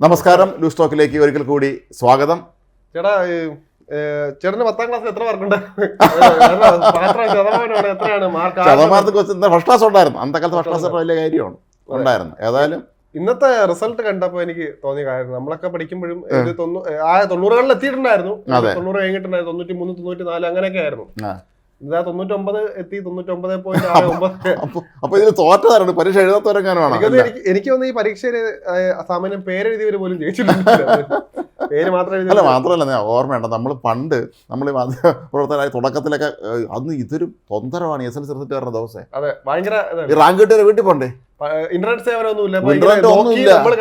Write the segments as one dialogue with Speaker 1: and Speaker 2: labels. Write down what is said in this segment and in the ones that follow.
Speaker 1: നമസ്കാരം ലൂസ് ടോക്കിലേക്ക് ഒരിക്കൽ കൂടി സ്വാഗതം.
Speaker 2: ചേട്ടാ ചേട്ടന് പത്താം ക്ലാസ്സിൽ എത്ര മാർക്കുണ്ട്? കുറച്ച് എത്രയാണ്? മാർക്ക്
Speaker 1: ശതമാനത്തിൽ വെച്ച് ഫസ്റ്റ് ക്ലാസ് ഉണ്ടായിരുന്നു. അന്നത്തെ കാലത്ത് ഫസ്റ്റ് ക്ലാസ് വലിയ കാര്യമാണ്. ഉണ്ടായിരുന്നു. ഏതായാലും
Speaker 2: ഇന്നത്തെ റിസൾട്ട് കണ്ടപ്പോ എനിക്ക് തോന്നിയ കാര്യം നമ്മളൊക്കെ പഠിക്കുമ്പോഴും ഒരു തൊണ്ണൂ- ആ തൊണ്ണൂറുകളിൽ എത്തിയിട്ടുണ്ടായിരുന്നു. തൊണ്ണൂറ് കഴിഞ്ഞിട്ടുണ്ടായിരുന്നു. തൊണ്ണൂറ്റി മൂന്ന് തൊണ്ണൂറ്റി നാല് അങ്ങനെയൊക്കെ ആയിരുന്നു. ഇതാ തൊണ്ണൂറ്റൊമ്പത് എത്തി തൊണ്ണൂറ്റൊമ്പത് പോയിന്റ് ആറ് ഒമ്പത്.
Speaker 1: അപ്പൊ ഇതിന് തോറ്റതാരാണ്? പരീക്ഷ എഴുതാത്തവരെങ്ങാനുമാണ്?
Speaker 2: എനിക്കൊന്ന് എനിക്ക് തോന്നുന്നു ഈ പരീക്ഷയിൽ സാമാന്യം പേരെഴുതിയവർ പോലും ജയിച്ചിട്ടില്ല. പേര് മാത്രം
Speaker 1: അല്ല മാത്രമല്ല ഞാൻ ഓർമ്മയുണ്ട്. നമ്മൾ പണ്ട് നമ്മൾ പ്രവർത്തനമായി പ്രവർത്തകരായ തുടക്കത്തിലൊക്കെ അന്ന് ഇതൊരു തൊന്തരമാണ് എസ് എൽ സി റിസൾട്ട് വരുന്ന ദിവസം. റാങ്ക് കിട്ടിയ വീട്ടിൽ പോണ്ടേ?
Speaker 2: ഇന്റർനെറ്റ് സേവനമൊന്നുമില്ല നമ്മൾ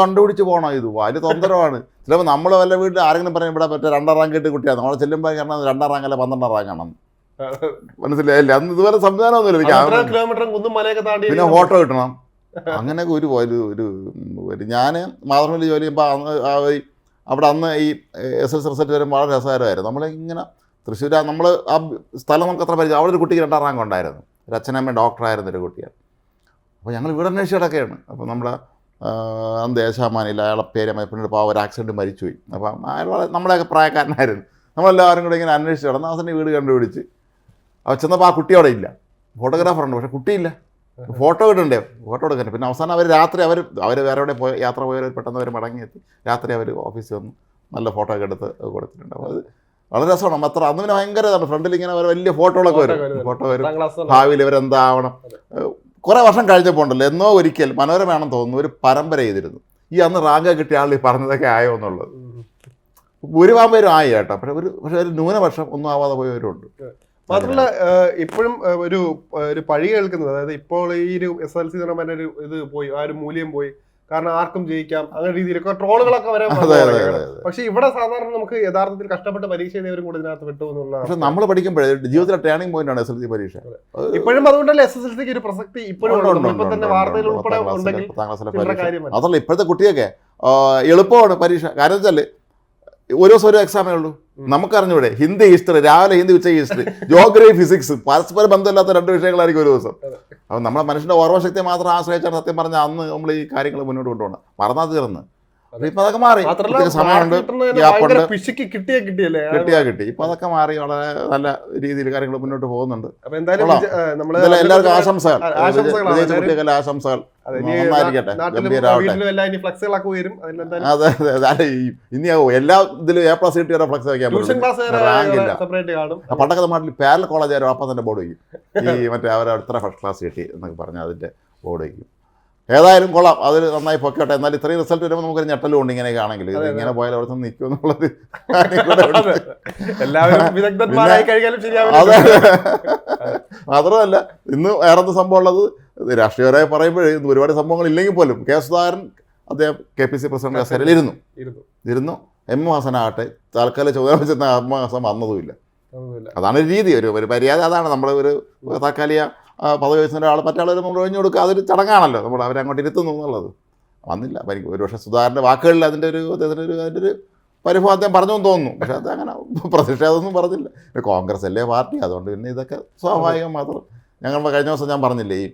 Speaker 2: കണ്ടുപിടിച്ച
Speaker 1: പോകണം ഇത് വലിയ തൊന്തരമാണ് ചിലപ്പോൾ നമ്മൾ വല്ല വീട്ടിൽ ആരെങ്കിലും പറയും ഇവിടെ മറ്റേ രണ്ടാം റാങ്ക് കിട്ടിയ കുട്ടിയാണ് നമ്മൾ ചെല്ലുമ്പോൾ കാരണം രണ്ടാം റാങ്ക് അല്ല പന്ത്രണ്ടാം റാങ്ക് ആണ്. മനസ്സിലായില്ല അന്ന് ഇതുവരെ സംവിധാനമൊന്നുമില്ല പിന്നെ ഫോട്ടോ കിട്ടണം. അങ്ങനെയൊക്കെ ഒരു ഒരു ഒരു ഞാൻ മാതൃഭൂമിയിൽ ജോലി ചെയ്യുമ്പോൾ അന്ന് അവിടെ അന്ന് ഈ എസ് എസ് റിസൾട്ട് വരുമ്പോൾ വളരെ രസകരമായിരുന്നു. നമ്മളിങ്ങനെ തൃശ്ശൂർ നമ്മൾ ആ സ്ഥലം നമുക്ക് അത്ര പരിചയം അവിടെ ഒരു കുട്ടിക്ക് രണ്ടാം റാങ്ക് ഉണ്ടായിരുന്നു. ഒരു അച്ഛനമ്മ ഡോക്ടറായിരുന്നു ഒരു കുട്ടിയാണ്. അപ്പോൾ ഞങ്ങൾ കിടക്കുകയാണ് അപ്പോൾ നമ്മുടെ അന്ന് അയാളെ പേര് പിന്നീട് പാവം ഒരു ആക്സിഡന്റ് മരിച്ചുപോയി. അപ്പം അയാൾ നമ്മളെയൊക്കെ പ്രായക്കാരനായിരുന്നു. നമ്മളെല്ലാവരും കൂടെ ഇങ്ങനെ അന്വേഷിച്ച് കിടന്ന് അവസാനം വീട് കണ്ടുപിടിച്ച് അപ്പോൾ ചെന്നപ്പോൾ ആ കുട്ടി അവിടെ ഇല്ല. ഫോട്ടോഗ്രാഫർ ഉണ്ട് പക്ഷേ കുട്ടിയില്ല. ഫോട്ടോ ഇടണ്ടേ? ഫോട്ടോ എടുക്കണ്ടേ? പിന്നെ അവസാനം അവർ രാത്രി അവർ അവർ വേറെ എവിടെ പോയ യാത്ര പോയവർ പെട്ടെന്ന് അവർ മടങ്ങിയെത്തി. രാത്രി അവർ ഓഫീസിൽ വന്ന് നല്ല ഫോട്ടോ ഒക്കെ എടുത്ത് കൊടുത്തിട്ടുണ്ട്. അപ്പോൾ അത് വളരെ രസമാണ്. നമ്മൾ അത്ര അന്ന് പിന്നെ ഭയങ്കര ഫ്രണ്ടിൽ ഇങ്ങനെ വലിയ ഫോട്ടോകളൊക്കെ വരും. ഫോട്ടോ വരും. ഭാവിയിൽ ഇവരെന്താവണം? കുറേ വർഷം കഴിഞ്ഞപ്പോൾ ഉണ്ടല്ലോ എന്നോ ഒരിക്കൽ മനോരമയാണെന്ന് തോന്നുന്നു ഒരു പരമ്പര ചെയ്തിരുന്നു. ഈ അന്ന് റാങ്ക് കിട്ടിയ ആൾ ഈ പറഞ്ഞതൊക്കെ ആയോ എന്നുള്ളത്. ഭൂരിഭാഗം പേരും ആയി കേട്ടോ പക്ഷെ ഒരു പക്ഷെ ഒരു ന്യൂനപക്ഷം ഒന്നും ആവാതെ പോയവരുണ്ട്.
Speaker 2: മാത്രമല്ല ഇപ്പോഴും ഒരു ഒരു പഴി കേൾക്കുന്നത് അതായത് ഇപ്പോൾ ഈ ഒരു എസ് എൽ സി ഒരു ഇത് പോയി ആ ഒരു മൂല്യം പോയി കാരണം ആർക്കും ജയിക്കാം അങ്ങനെ രീതിയിലൊക്കെ ട്രോളുകളൊക്കെ വരെ പക്ഷെ ഇവിടെ സാധാരണ നമുക്ക് യഥാർത്ഥത്തിൽ കഷ്ടപ്പെട്ട് പരീക്ഷ എഴുതിയവരും കൂടി ഇതിനകത്ത് വിട്ടു എന്നുള്ള
Speaker 1: പക്ഷെ നമ്മൾ പഠിക്കുമ്പോഴേ ജീവിതത്തിലെ ടേണിംഗ് പോയിന്റ് ആണ് എസ് എൽ സി പരീക്ഷ.
Speaker 2: ഇപ്പോഴും അതുകൊണ്ടല്ലേ എസ് എസ് എൽ സിക്ക് ഒരു പ്രസക്തി ഇപ്പോഴും തന്നെ വാർത്തയിൽ ഉൾപ്പെടെ ഉണ്ടെങ്കിൽ
Speaker 1: അതല്ല ഇപ്പോഴത്തെ കുട്ടിയൊക്കെ എളുപ്പമാണ് പരീക്ഷ. കാരണം വെച്ചാൽ ഒരു ദിവസം ഒരു എക്സാമേ ഉള്ളൂ. നമുക്കറിഞ്ഞൂടെ ഹിന്ദി ഹിസ്റ്ററി രാവിലെ ഹിന്ദി ഉച്ച ഹിസ്റ്ററി ജോഗ്രഫി ഫിസിക്സ് പരസ്പര ബന്ധമില്ലാത്ത രണ്ട് വിഷയങ്ങളായിരിക്കും ഒരു ദിവസം. അപ്പം നമ്മുടെ മനുഷ്യന്റെ ഓർമ്മശക്തിയെ മാത്രം ആശ്രയിച്ചാണ് സത്യം പറഞ്ഞാൽ അന്ന് നമ്മൾ ഈ കാര്യങ്ങൾ മുന്നോട്ട് കൊണ്ടുപോകണം മറന്നാ തീർന്ന്. ഇപ്പൊ അതൊക്കെ മാറി. സമയമുണ്ട്.
Speaker 2: കിട്ടിയേ കിട്ടിയല്ലേ?
Speaker 1: കിട്ടിയാ കിട്ടി. ഇപ്പൊ അതൊക്കെ മാറി വളരെ നല്ല രീതിയിൽ കാര്യങ്ങൾ മുന്നോട്ട് പോകുന്നുണ്ട്. എല്ലാവർക്കും ആശംസകൾ. വിജയിച്ച കുട്ടികൾക്ക് ആശംസകൾ.
Speaker 2: അതെ, ഇനി
Speaker 1: നന്നായിരിക്കട്ടെ.
Speaker 2: ഇനി
Speaker 1: അതെ ഇനിയാവോ എല്ലാ ഇതിലും എ പ്ലസ് കിട്ടി ഫ്ലക്സ്
Speaker 2: കാണും.
Speaker 1: ആ പണ്ടൊക്കെ നാട്ടിൽ പാരൽ കോളേജ് ആരും അപ്പം തന്നെ ബോർഡ് വയ്ക്കും. ഈ മറ്റേ അവരെ എത്ര ഫസ്റ്റ് ക്ലാസ് കിട്ടി എന്നൊക്കെ പറഞ്ഞ് അതിന്റെ ബോർഡ് വയ്ക്കും. ഏതായാലും കൊള്ളാം. അതിൽ നന്നായി പൊക്കോട്ടെ. എന്നാൽ ഇത്രയും റിസൾട്ട് വരുമ്പോൾ നമുക്കൊരു ഞെട്ടലും ഉണ്ട് ഇങ്ങനെയൊക്കെ ആണെങ്കിൽ. ഇത്. ഇങ്ങനെ പോയാൽ അവിടെ നിന്ന് നിൽക്കും എന്നുള്ളത് മാത്രമല്ല ഇന്ന് വേറെന്ത് സംഭവം ഉള്ളത്? രാഷ്ട്രീയപരമായി പറയുമ്പോഴേ ഇന്ന് ഒരുപാട് സംഭവങ്ങൾ ഇല്ലെങ്കിൽ പോലും കെ സുധാകരൻ അദ്ദേഹം കെ പി സി പ്രസിഡന്റ് കസേരയിൽ ഇരുന്നു.
Speaker 2: ഇരുന്നു.
Speaker 1: ഇരുന്നു. എം ഹാസനാകട്ടെ താൽക്കാലിക ചോദ്യം വെച്ചിരുന്ന എം ഹാസൻ വന്നതുമില്ല. അതാണ് ഒരു രീതി. ഒരു ഒരു മര്യാദ അതാണ്. നമ്മൾ ഒരു താൽക്കാലിക പദവി വയസ്സിന്റെ ഒരാൾ മറ്റാൾ നമ്മൾ ഒഴിഞ്ഞു കൊടുക്കുക അതൊരു ചടങ്ങാണല്ലോ. നമ്മൾ അവരെ അങ്ങോട്ട് ഇരുത്തുന്നു എന്നുള്ളത്. വന്നില്ല. അപ്പം എനിക്ക് ഒരുപക്ഷെ സുധാകരന്റെ വാക്കുകളിൽ അതിന്റെ ഒരു അതിന്റെ ഒരു അതിന്റെ ഒരു പരിഭവം അദ്ദേഹം പറഞ്ഞു തോന്നുന്നു. പക്ഷേ അത് അങ്ങനെ പ്രതിഷേധമൊന്നും പറഞ്ഞില്ല. കോൺഗ്രസ് അല്ലേ പാർട്ടി അതുകൊണ്ട് പിന്നെ ഇതൊക്കെ സ്വാഭാവികം മാത്രം. ഞങ്ങൾ കഴിഞ്ഞ ദിവസം ഞാൻ പറഞ്ഞില്ലേ ഈ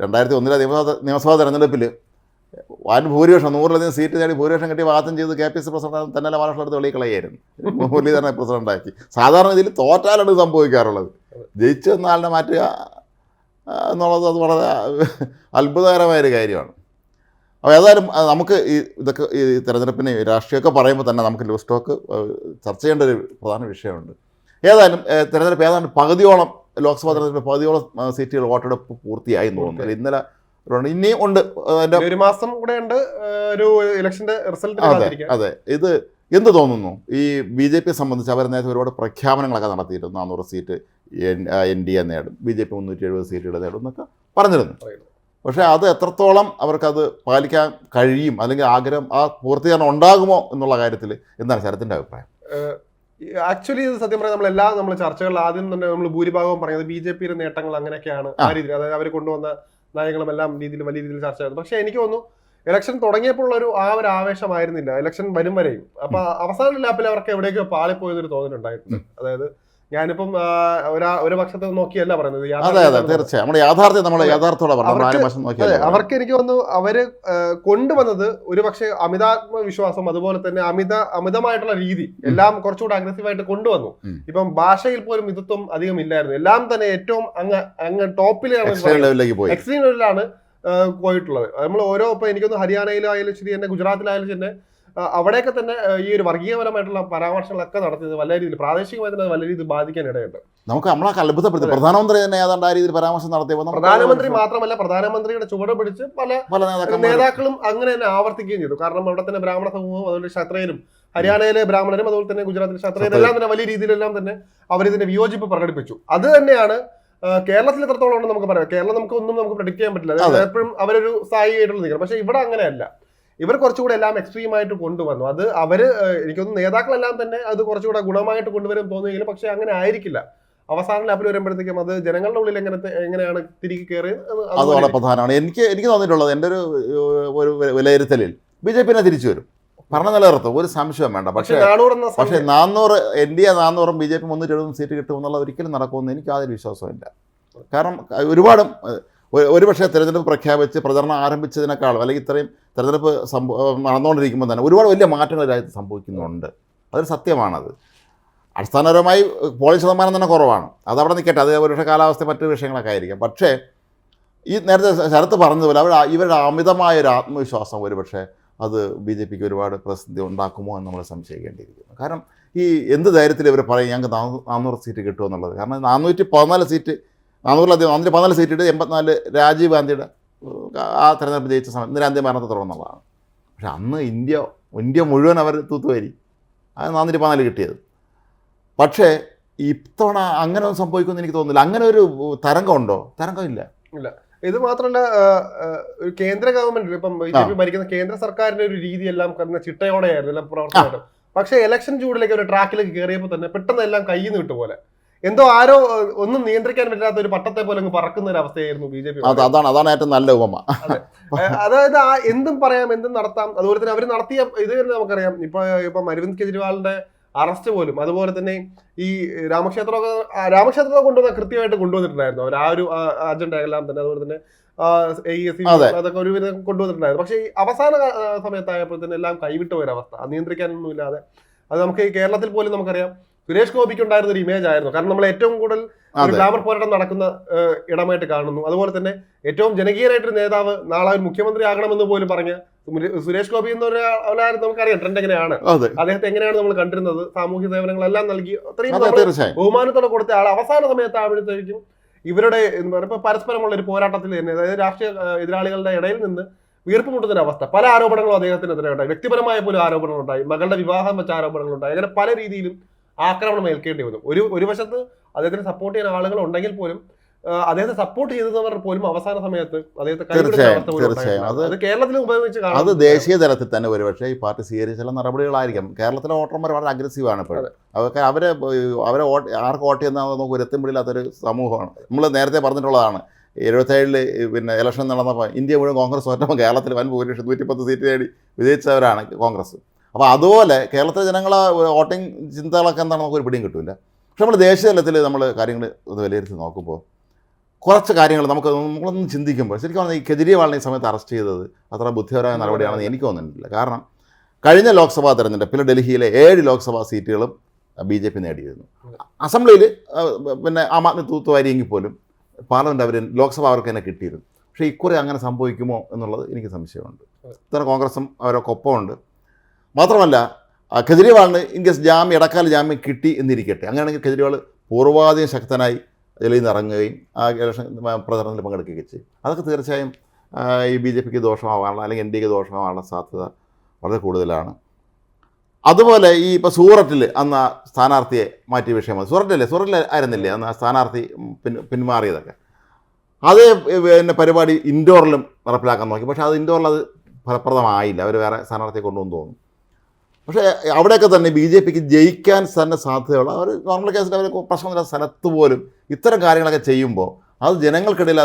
Speaker 1: രണ്ടായിരത്തി ഒന്നിലെ നിയമസഭാ നിയമസഭാ തെരഞ്ഞെടുപ്പിൽ വൻ ഭൂരിപക്ഷം നൂറിലധികം സീറ്റ് നേടി ഭൂരിപക്ഷം കിട്ടി വാദം ചെയ്ത് കെ പി സി പ്രസിഡന്റ് തന്നെ മഹാരാഷ്ട്ര എടുത്ത് വെളിക്കളയായിരുന്നു മുരളീധരനെ പ്രസിഡന്റാക്കി. സാധാരണ ഇതിൽ തോറ്റാലാണ് സംഭവിക്കാറുള്ളത്. ജയിച്ചു വന്ന ആളിനെ മാറ്റുക എന്നുള്ളത് അത് വളരെ അത്ഭുതകരമായൊരു കാര്യമാണ്. അപ്പോൾ ഏതായാലും നമുക്ക് ഈ ഇതൊക്കെ ഈ തിരഞ്ഞെടുപ്പിനെ രാഷ്ട്രീയമൊക്കെ പറയുമ്പോൾ തന്നെ നമുക്ക് ലൂസ് സ്റ്റോക്ക് ചർച്ച ചെയ്യേണ്ട ഒരു പ്രധാന വിഷയമുണ്ട്. ഏതായാലും തിരഞ്ഞെടുപ്പ് ഏതാണ്ട് പകുതിയോളം ലോക്സഭാ തിരഞ്ഞെടുപ്പ് പകുതിയോളം സീറ്റുകൾ വോട്ടെടുപ്പ് പൂർത്തിയായി എന്ന് തോന്നുന്നു. ഇന്നലെ ഇനിയും ഉണ്ട്
Speaker 2: അതിന്റെ ഒരു മാസം കൂടെ ഉണ്ട് ഒരു ഇലക്ഷന്റെ റിസൾട്ട്
Speaker 1: അതെ അതെ. ഇത് എന്ത് തോന്നുന്നു? ഈ ബി ജെ പിയെ സംബന്ധിച്ച് അവർ നേരത്തെ ഒരുപാട് പ്രഖ്യാപനങ്ങളൊക്കെ നടത്തിയിരുന്നു നാനൂറ് സീറ്റ്. എൻ ഡി എ നേടും. ബി ജെ പി മുന്നൂറ്റി എഴുപത് സീറ്റുകൾ നേടും എന്നൊക്കെ പറഞ്ഞിരുന്നു. പക്ഷേ അത് എത്രത്തോളം അവർക്കത് പാലിക്കാൻ കഴിയും അല്ലെങ്കിൽ ആഗ്രഹം ആ പൂർത്തീകരണം ഉണ്ടാകുമോ എന്നുള്ള കാര്യത്തിൽ എന്താണ് ശരത്തിന്റെ അഭിപ്രായം?
Speaker 2: ആക്ച്വലി ഇത് സത്യം പറയാം നമ്മൾ എല്ലാ നമ്മൾ ചർച്ചകളിൽ ആദ്യം തന്നെ നമ്മൾ ഭൂരിഭാഗവും പറയുന്നത് ബി ജെ പിയുടെ നേട്ടങ്ങൾ അങ്ങനെയൊക്കെയാണ് ആ.
Speaker 1: ആ.
Speaker 2: രീതിയിൽ. അതായത് അവർ കൊണ്ടുവന്ന നയങ്ങളും എല്ലാം രീതിയിൽ വലിയ രീതിയിൽ ചർച്ച ചെയ്തു. പക്ഷേ എനിക്ക് തോന്നുന്നു ഇലക്ഷൻ തുടങ്ങിയപ്പോൾ ഒരു ആ ഒരു ആവേശമായിരുന്നില്ല. ഇലക്ഷൻ വരും വരെയും. അപ്പൊ അവസാന ലാപ്പിൽ അവർക്ക് എവിടെയൊക്കെ പാളിപ്പോയെന്നൊരു തോന്നലുണ്ടായിട്ടുണ്ട്. അതായത് ഞാനിപ്പം ഒരാ ഒരു പക്ഷത്തെ നോക്കിയല്ല പറയുന്നത്.
Speaker 1: അതെ അതെ തീർച്ചയായും. നമ്മുടെ യാഥാർത്ഥ്യം നമ്മൾ
Speaker 2: അതെ.
Speaker 1: യാഥാർത്ഥ്യത്തോടെ പറഞ്ഞു നമ്മൾ
Speaker 2: അവർക്ക് എനിക്ക് തോന്നുന്നു അവർ കൊണ്ടുവന്നത് ഒരു പക്ഷേ അമിതാത്മവിശ്വാസം അതുപോലെ തന്നെ അമിത അമിതമായിട്ടുള്ള രീതി എല്ലാം കുറച്ചുകൂടെ അഗ്രസീവായിട്ട് കൊണ്ടുവന്നു. ഇപ്പം ഭാഷയിൽ പോലും മിതത്വം അധികം ഇല്ലായിരുന്നു. എല്ലാം തന്നെ ഏറ്റവും അങ്ങ് അങ്ങ് ടോപ്പിലാണ്
Speaker 1: എക്സ്ട്രീം
Speaker 2: ലെവലിലാണ് പോയിട്ടുള്ളത്. നമ്മൾ ഓരോ ഇപ്പൊ എനിക്കൊന്ന് ഹരിയാനയിലായാലും ശരി തന്നെ ഗുജറാത്തിലായാലും ശരി തന്നെ അവിടെയൊക്കെ തന്നെ ഈ ഒരു വർഗീയപരമായിട്ടുള്ള പരാമർശങ്ങളൊക്കെ നടത്തിയത് വലിയ രീതിയിൽ പ്രാദേശികമായി തന്നെ നല്ല രീതിയിൽ ബാധിക്കാൻ ഇടയുണ്ട്.
Speaker 1: നമുക്ക് നമ്മളെ അത്ഭുതപ്പെടുത്തി. പ്രധാനമന്ത്രി തന്നെ ഏതാണ്ട് ആ രീതിയിൽ പരാമർശം നടത്തിയപ്പോൾ
Speaker 2: പ്രധാനമന്ത്രി മാത്രമല്ല പ്രധാനമന്ത്രിയുടെ ചുവട് പിടിച്ച് പല
Speaker 1: പല
Speaker 2: നേതാക്കളും അങ്ങനെ തന്നെ ആവർത്തിക്കുകയും ചെയ്തു. കാരണം അവിടെ തന്നെ ബ്രാഹ്മണ സമൂഹവും അതുപോലെ ക്ഷത്രയനും ഹരിയാനയിലെ ബ്രാഹ്മണരും അതുപോലെ തന്നെ ഗുജറാത്തിലെ ക്ഷത്രയനും എല്ലാം തന്നെ വലിയ രീതിയിലെല്ലാം തന്നെ അവരിതിന്റെ വിയോജിപ്പ് പ്രകടിപ്പിച്ചു. അത് തന്നെയാണ് കേരളത്തിൽ എത്രത്തോളം ഉണ്ടെന്ന് നമുക്ക് പറയാം. കേരളം നമുക്ക് ഒന്നും നമുക്ക് പ്രഡിക്ട് ചെയ്യാൻ പറ്റില്ല. എപ്പോഴും അവരൊരു സ്ഥായിയായിട്ടുള്ള നിൽക്കണം. പക്ഷെ ഇവിടെ അങ്ങനെയല്ല. ഇവർ കുറച്ചുകൂടെ എല്ലാം എക്സ്ട്രീം ആയിട്ട് കൊണ്ടുവന്നു. അത് അവർ ആ, എനിക്കൊന്ന് നേതാക്കളെല്ലാം തന്നെ അത് കുറച്ചുകൂടെ ഗുണമായിട്ട് കൊണ്ടുവരും തോന്നുമെങ്കിലും പക്ഷേ അങ്ങനെ ആയിരിക്കില്ല. അവസാന ലാപ്പിൽ വരുമ്പോഴത്തേക്കും അത് ജനങ്ങളുടെ ഉള്ളിൽ എങ്ങനെ എങ്ങനെയാണ് തിരികെ കയറിയത് അത്
Speaker 1: വളരെ പ്രധാനമാണ്. എനിക്ക് എനിക്ക് തോന്നിയിട്ടുള്ളത് എന്റെ ഒരു ഒരു വിലയിരുത്തലിൽ ബി ജെ പിന്നെ തിരിച്ചു വരും. ഭരണം നിലനിർത്തും. ഒരു സംശയം വേണ്ട.
Speaker 2: പക്ഷേ
Speaker 1: പക്ഷേ
Speaker 2: നാനൂറ്
Speaker 1: എൻ ഡി എ നാനൂറും ബി ജെ പി മുന്നൂറ്റി എഴുപതും സീറ്റ് കിട്ടുമെന്നുള്ള ഒരിക്കലും നടക്കുമെന്ന് എനിക്ക് യാതൊരു വിശ്വാസമില്ല കാരണം ഒരുപാട് ഒരു- ഒരുപക്ഷെ തിരഞ്ഞെടുപ്പ് പ്രഖ്യാപിച്ച് പ്രചരണം ആരംഭിച്ചതിനേക്കാളും അല്ലെങ്കിൽ ഇത്രയും തെരഞ്ഞെടുപ്പ് സംഭവ നടന്നുകൊണ്ടിരിക്കുമ്പോൾ തന്നെ ഒരുപാട് വലിയ മാറ്റങ്ങൾ രാജ്യത്ത് സംഭവിക്കുന്നുണ്ട്. അതൊരു സത്യമാണത്. അടിസ്ഥാനപരമായി പോളിംഗ് ശതമാനം തന്നെ കുറവാണ്. അതവിടെ നിൽക്കട്ടെ അത് ഒരുപക്ഷെ കാലാവസ്ഥ മറ്റു വിഷയങ്ങളൊക്കെ ആയിരിക്കാം. പക്ഷേ ഈ നേരത്തെ ശരത്ത് പറഞ്ഞതുപോലെ അവർ ഇവരുടെ അമിതമായ ഒരു ആത്മവിശ്വാസം ഒരുപക്ഷെ അത് ബി ജെ പിക്ക് ഒരുപാട് പ്രസിദ്ധി ഉണ്ടാക്കുമോ എന്ന് നമ്മൾ സംശയിക്കേണ്ടിയിരിക്കുന്നു. കാരണം ഈ എന്ത് ധൈര്യത്തിൽ ഇവർ പറയും ഞങ്ങൾക്ക് നാനൂ- നാനൂറ് സീറ്റ് കിട്ടുമെന്നുള്ളത്? കാരണം നാനൂറ്റി പതിനാല് സീറ്റ് നാനൂറിലധികം നാനൂറ്റി പതിനാല് സീറ്റ് എൺപത്തിനാല് രാജീവ് ഗാന്ധിയുടെ ആ തെരഞ്ഞെടുപ്പ് ജയിച്ച സമയത്ത് ഇന്ദിരാഗാന്ധി മരണത്തെ തുടർന്നുള്ളതാണ് പക്ഷെ അന്ന് ഇന്ത്യ ഇന്ത്യ മുഴുവൻ അവർ തൂത്തുവരി. അത് നാനൂറ്റി പതിനാല് കിട്ടിയത്. പക്ഷേ ഇത്തവണ അങ്ങനെ ഒന്നും സംഭവിക്കുമെന്ന് എനിക്ക് തോന്നുന്നില്ല. അങ്ങനെ ഒരു തരംഗമുണ്ടോ? തരംഗമില്ല.
Speaker 2: ഇത് മാത്രമല്ല ഒരു കേന്ദ്ര ഗവൺമെന്റ് ഇപ്പം ബി ജെ പി ഭരിക്കുന്ന കേന്ദ്ര സർക്കാരിന്റെ ഒരു രീതി എല്ലാം കന്ന ചിട്ടയോടെയായിരുന്നു എല്ലാം പ്രവർത്തനം പക്ഷേ ഇലക്ഷൻ ചൂടിലേക്ക് ഒരു ട്രാക്കിലേക്ക് കയറിയപ്പോൾ തന്നെ പെട്ടെന്ന് എല്ലാം കയ്യിൽ നിന്ന് വിട്ടു പോലെ. എന്തോ ആരോ ഒന്നും നിയന്ത്രിക്കാൻ പറ്റാത്ത ഒരു പട്ടത്തെ പോലെ അങ്ങ് പറക്കുന്ന ഒരു അവസ്ഥയായിരുന്നു ബി ജെ പി
Speaker 1: അത് അതാണ് അതാണ് ഏറ്റവും നല്ല ഉപമ.
Speaker 2: അതായത് ആ എന്തും പറയാം എന്തും നടത്താം അതുപോലെ തന്നെ അവർ നടത്തിയ ഇത് തന്നെ നമുക്കറിയാം. ഇപ്പൊ ഇപ്പം അരവിന്ദ് കെജ്രിവാളിന്റെ അറസ്റ്റ് പോലും അതുപോലെ തന്നെ ഈ രാമക്ഷേത്രമൊക്കെ രാമക്ഷേത്രമൊക്കെ രാമക്ഷേത്രത്തെ കൊണ്ടുവന്ന കൃത്യമായിട്ട് കൊണ്ടുവന്നിട്ടുണ്ടായിരുന്നു. അവർ ആ ഒരു അജണ്ട എല്ലാം തന്നെ അതുപോലെ തന്നെ അതൊക്കെ ഒരു വിധം കൊണ്ടുവന്നിട്ടുണ്ടായിരുന്നു. പക്ഷെ ഈ അവസാന സമയത്തായപ്പോൾ തന്നെ എല്ലാം കൈവിട്ട ഒരവസ്ഥ നിയന്ത്രിക്കാനൊന്നുമില്ലാതെ നിയന്ത്രിക്കാനൊന്നും ഇല്ലാതെ അത് നമുക്ക് ഈ കേരളത്തിൽ പോലും നമുക്കറിയാം. സുരേഷ് ഗോപിക്ക് ഉണ്ടായിരുന്ന ഒരു ഇമേജ് ആയിരുന്നു. കാരണം നമ്മൾ ഏറ്റവും കൂടുതൽ ഗ്ലാമർ പോരാട്ടം നടക്കുന്ന ഇടമായിട്ട് കാണുന്നു. അതുപോലെ തന്നെ ഏറ്റവും ജനകീയരായിട്ടൊരു നേതാവ് നാളെ ഒരു മുഖ്യമന്ത്രി ആകണമെന്ന് പോലും പറഞ്ഞ സുരേഷ് ഗോപി എന്ന ഒരാളായിരുന്നു നമുക്കറിയാം. ട്രെൻഡ് എങ്ങനെയാണ്? അദ്ദേഹത്തെ എങ്ങനെയാണ് നമ്മൾ കണ്ടിരുന്നത്? സാമൂഹ്യ സേവനങ്ങളെല്ലാം നൽകി അത്രയും ബഹുമാനത്തോടെ കൊടുത്ത ആൾ അവസാന സമയത്ത് ആവുമ്പോഴത്തേക്കും ഇവരുടെ എന്ന് പറയുമ്പോൾ പരസ്പരമുള്ള ഒരു പോരാട്ടത്തിൽ തന്നെ അതായത് രാഷ്ട്രീയ എതിരാളികളുടെ ഇടയിൽ നിന്ന് വീർപ്പ് മുട്ടുന്ന ഒരു അവസ്ഥ. പല ആരോപണങ്ങളും അദ്ദേഹത്തിനെതിരെ ഉണ്ടായി വ്യക്തിപരമായ പോലും ആരോപണങ്ങളുണ്ടായി. മകളുടെ വിവാഹം വെച്ച ആരോപണങ്ങളുണ്ടായി. അങ്ങനെ പല രീതിയിലും ആക്രമണം ഏൽക്കേണ്ടി വന്നു. ഒരു ഒരു വശത്ത് അദ്ദേഹത്തിന് സപ്പോർട്ട് ചെയ്യുന്ന ആളുകൾ ഉണ്ടെങ്കിൽ പോലും അദ്ദേഹത്തെ സപ്പോർട്ട് ചെയ്തവർ പോലും അവസാന സമയത്ത് അദ്ദേഹത്തെ
Speaker 1: തീർച്ചയായും, തീർച്ചയായും. അത്
Speaker 2: കേരളത്തിൽ ഉപയോഗിച്ച്
Speaker 1: അത് ദേശീയ തലത്തിൽ തന്നെ ഒരുപക്ഷെ ഈ പാർട്ടി സ്വീകരിച്ച ചില നടപടികളായിരിക്കും. കേരളത്തിലെ വോട്ടർമാർ വളരെ അഗ്രസീവാണ് ഇപ്പോഴും. അതൊക്കെ അവരെ ഏഹ്, അവരെ വോട്ട് ആർക്ക് വോട്ട് ചെയ്യുന്ന നമുക്ക് ഒരു സമൂഹമാണ്. നമ്മൾ നേരത്തെ പറഞ്ഞിട്ടുള്ളതാണ്. എഴുപത്തേഴിൽ പിന്നെ ഇലക്ഷൻ നടന്നപ്പോൾ ഇന്ത്യ മുഴുവൻ കോൺഗ്രസ് തോറ്റപ്പോൾ കേരളത്തിൽ വൻ ഭൂരിപക്ഷം നൂറ്റിപ്പത്ത് സീറ്റ് നേടി വിജയിച്ചവരാണ് കോൺഗ്രസ്. അപ്പോൾ അതുപോലെ കേരളത്തിലെ ജനങ്ങളെ വോട്ടിംഗ് ചിന്തകളൊക്കെ എന്താണ് നമുക്ക് ഒരു പിടിയും കിട്ടില്ല പക്ഷെ നമ്മൾ ദേശീയ തലത്തിൽ നമ്മൾ കാര്യങ്ങൾ ഒന്ന് വിലയിരുത്തി നോക്കുമ്പോൾ കുറച്ച് കാര്യങ്ങൾ നമുക്ക് നമ്മളൊന്നും ചിന്തിക്കുമ്പോൾ ശരിക്കും പറഞ്ഞാൽ ഈ കെജ്രിവാളിനെ ഈ സമയത്ത് അറസ്റ്റ് ചെയ്തത് അത്ര ബുദ്ധിപരമായ നടപടിയാണെന്ന് എനിക്ക് തോന്നുന്നില്ല. കാരണം കഴിഞ്ഞ ലോക്സഭാ തെരഞ്ഞെടുപ്പിൽ ഡൽഹിയിലെ ഏഴ് ലോക്സഭാ സീറ്റുകളും ബി ജെ പി നേടിയിരുന്നു അസംബ്ലിയിൽ പിന്നെ ആം ആദ്മി തൂത്തുവാരിയെങ്കിൽ പോലും പാർലമെന്റ് അവർ ലോക്സഭ അവർക്ക് തന്നെ കിട്ടിയിരുന്നു. പക്ഷേ ഇക്കുറി അങ്ങനെ സംഭവിക്കുമോ എന്നുള്ളത് എനിക്ക് സംശയമുണ്ട്. ഇത്ര കോൺഗ്രസും അവരൊക്കെ ഒപ്പമുണ്ട്. മാത്രമല്ല കെജ്രിവാളിന് ഇൻ കേസ് ജാമ്യം ഇടക്കാല ജാമ്യം കിട്ടി എന്നിരിക്കട്ടെ. അങ്ങനെയാണെങ്കിൽ കെജ്രിവാൾ പൂർവാധികം ശക്തനായി ജയിലിൽ നിന്ന് ഇറങ്ങുകയും ആ ഇലക്ഷൻ പ്രചരണത്തിൽ പങ്കെടുക്കുകയും ചെയ്യും. അതൊക്കെ തീർച്ചയായും ഈ ബി ജെ പിക്ക് ദോഷമാവാനുള്ള അല്ലെങ്കിൽ എൻ ഡി എക്ക് ദോഷമാവാനുള്ള സാധ്യത വളരെ കൂടുതലാണ്. അതുപോലെ ഈ ഇപ്പോൾ സൂററ്റിൽ അന്ന് ആ സ്ഥാനാർത്ഥിയെ മാറ്റിയ വിഷയമാണ് സൂററ്റല്ലേ സൂററ്റിൽ ആയിരുന്നില്ലേ? അന്ന് ആ സ്ഥാനാർത്ഥി പിൻ പിന്മാറിയതൊക്കെ. അതേ പിന്നെ പരിപാടി ഇൻഡോറിലും നടപ്പിലാക്കാൻ നോക്കി. പക്ഷേ അത് ഇൻഡോറിൽ അത് ഫലപ്രദമായില്ല. അവർ വേറെ സ്ഥാനാർത്ഥിയെ കൊണ്ടുവന്ന് തോന്നുന്നു. പക്ഷേ അവിടെയൊക്കെ തന്നെ ബി ജെ പിക്ക് ജയിക്കാൻ തന്നെ സാധ്യതയുള്ള അവർ നോർമൽ കേസിൽ അവർ പ്രശ്നമില്ലാത്ത സ്ഥലത്ത് പോലും ഇത്തരം കാര്യങ്ങളൊക്കെ ചെയ്യുമ്പോൾ അത് ജനങ്ങൾക്കിടയിൽ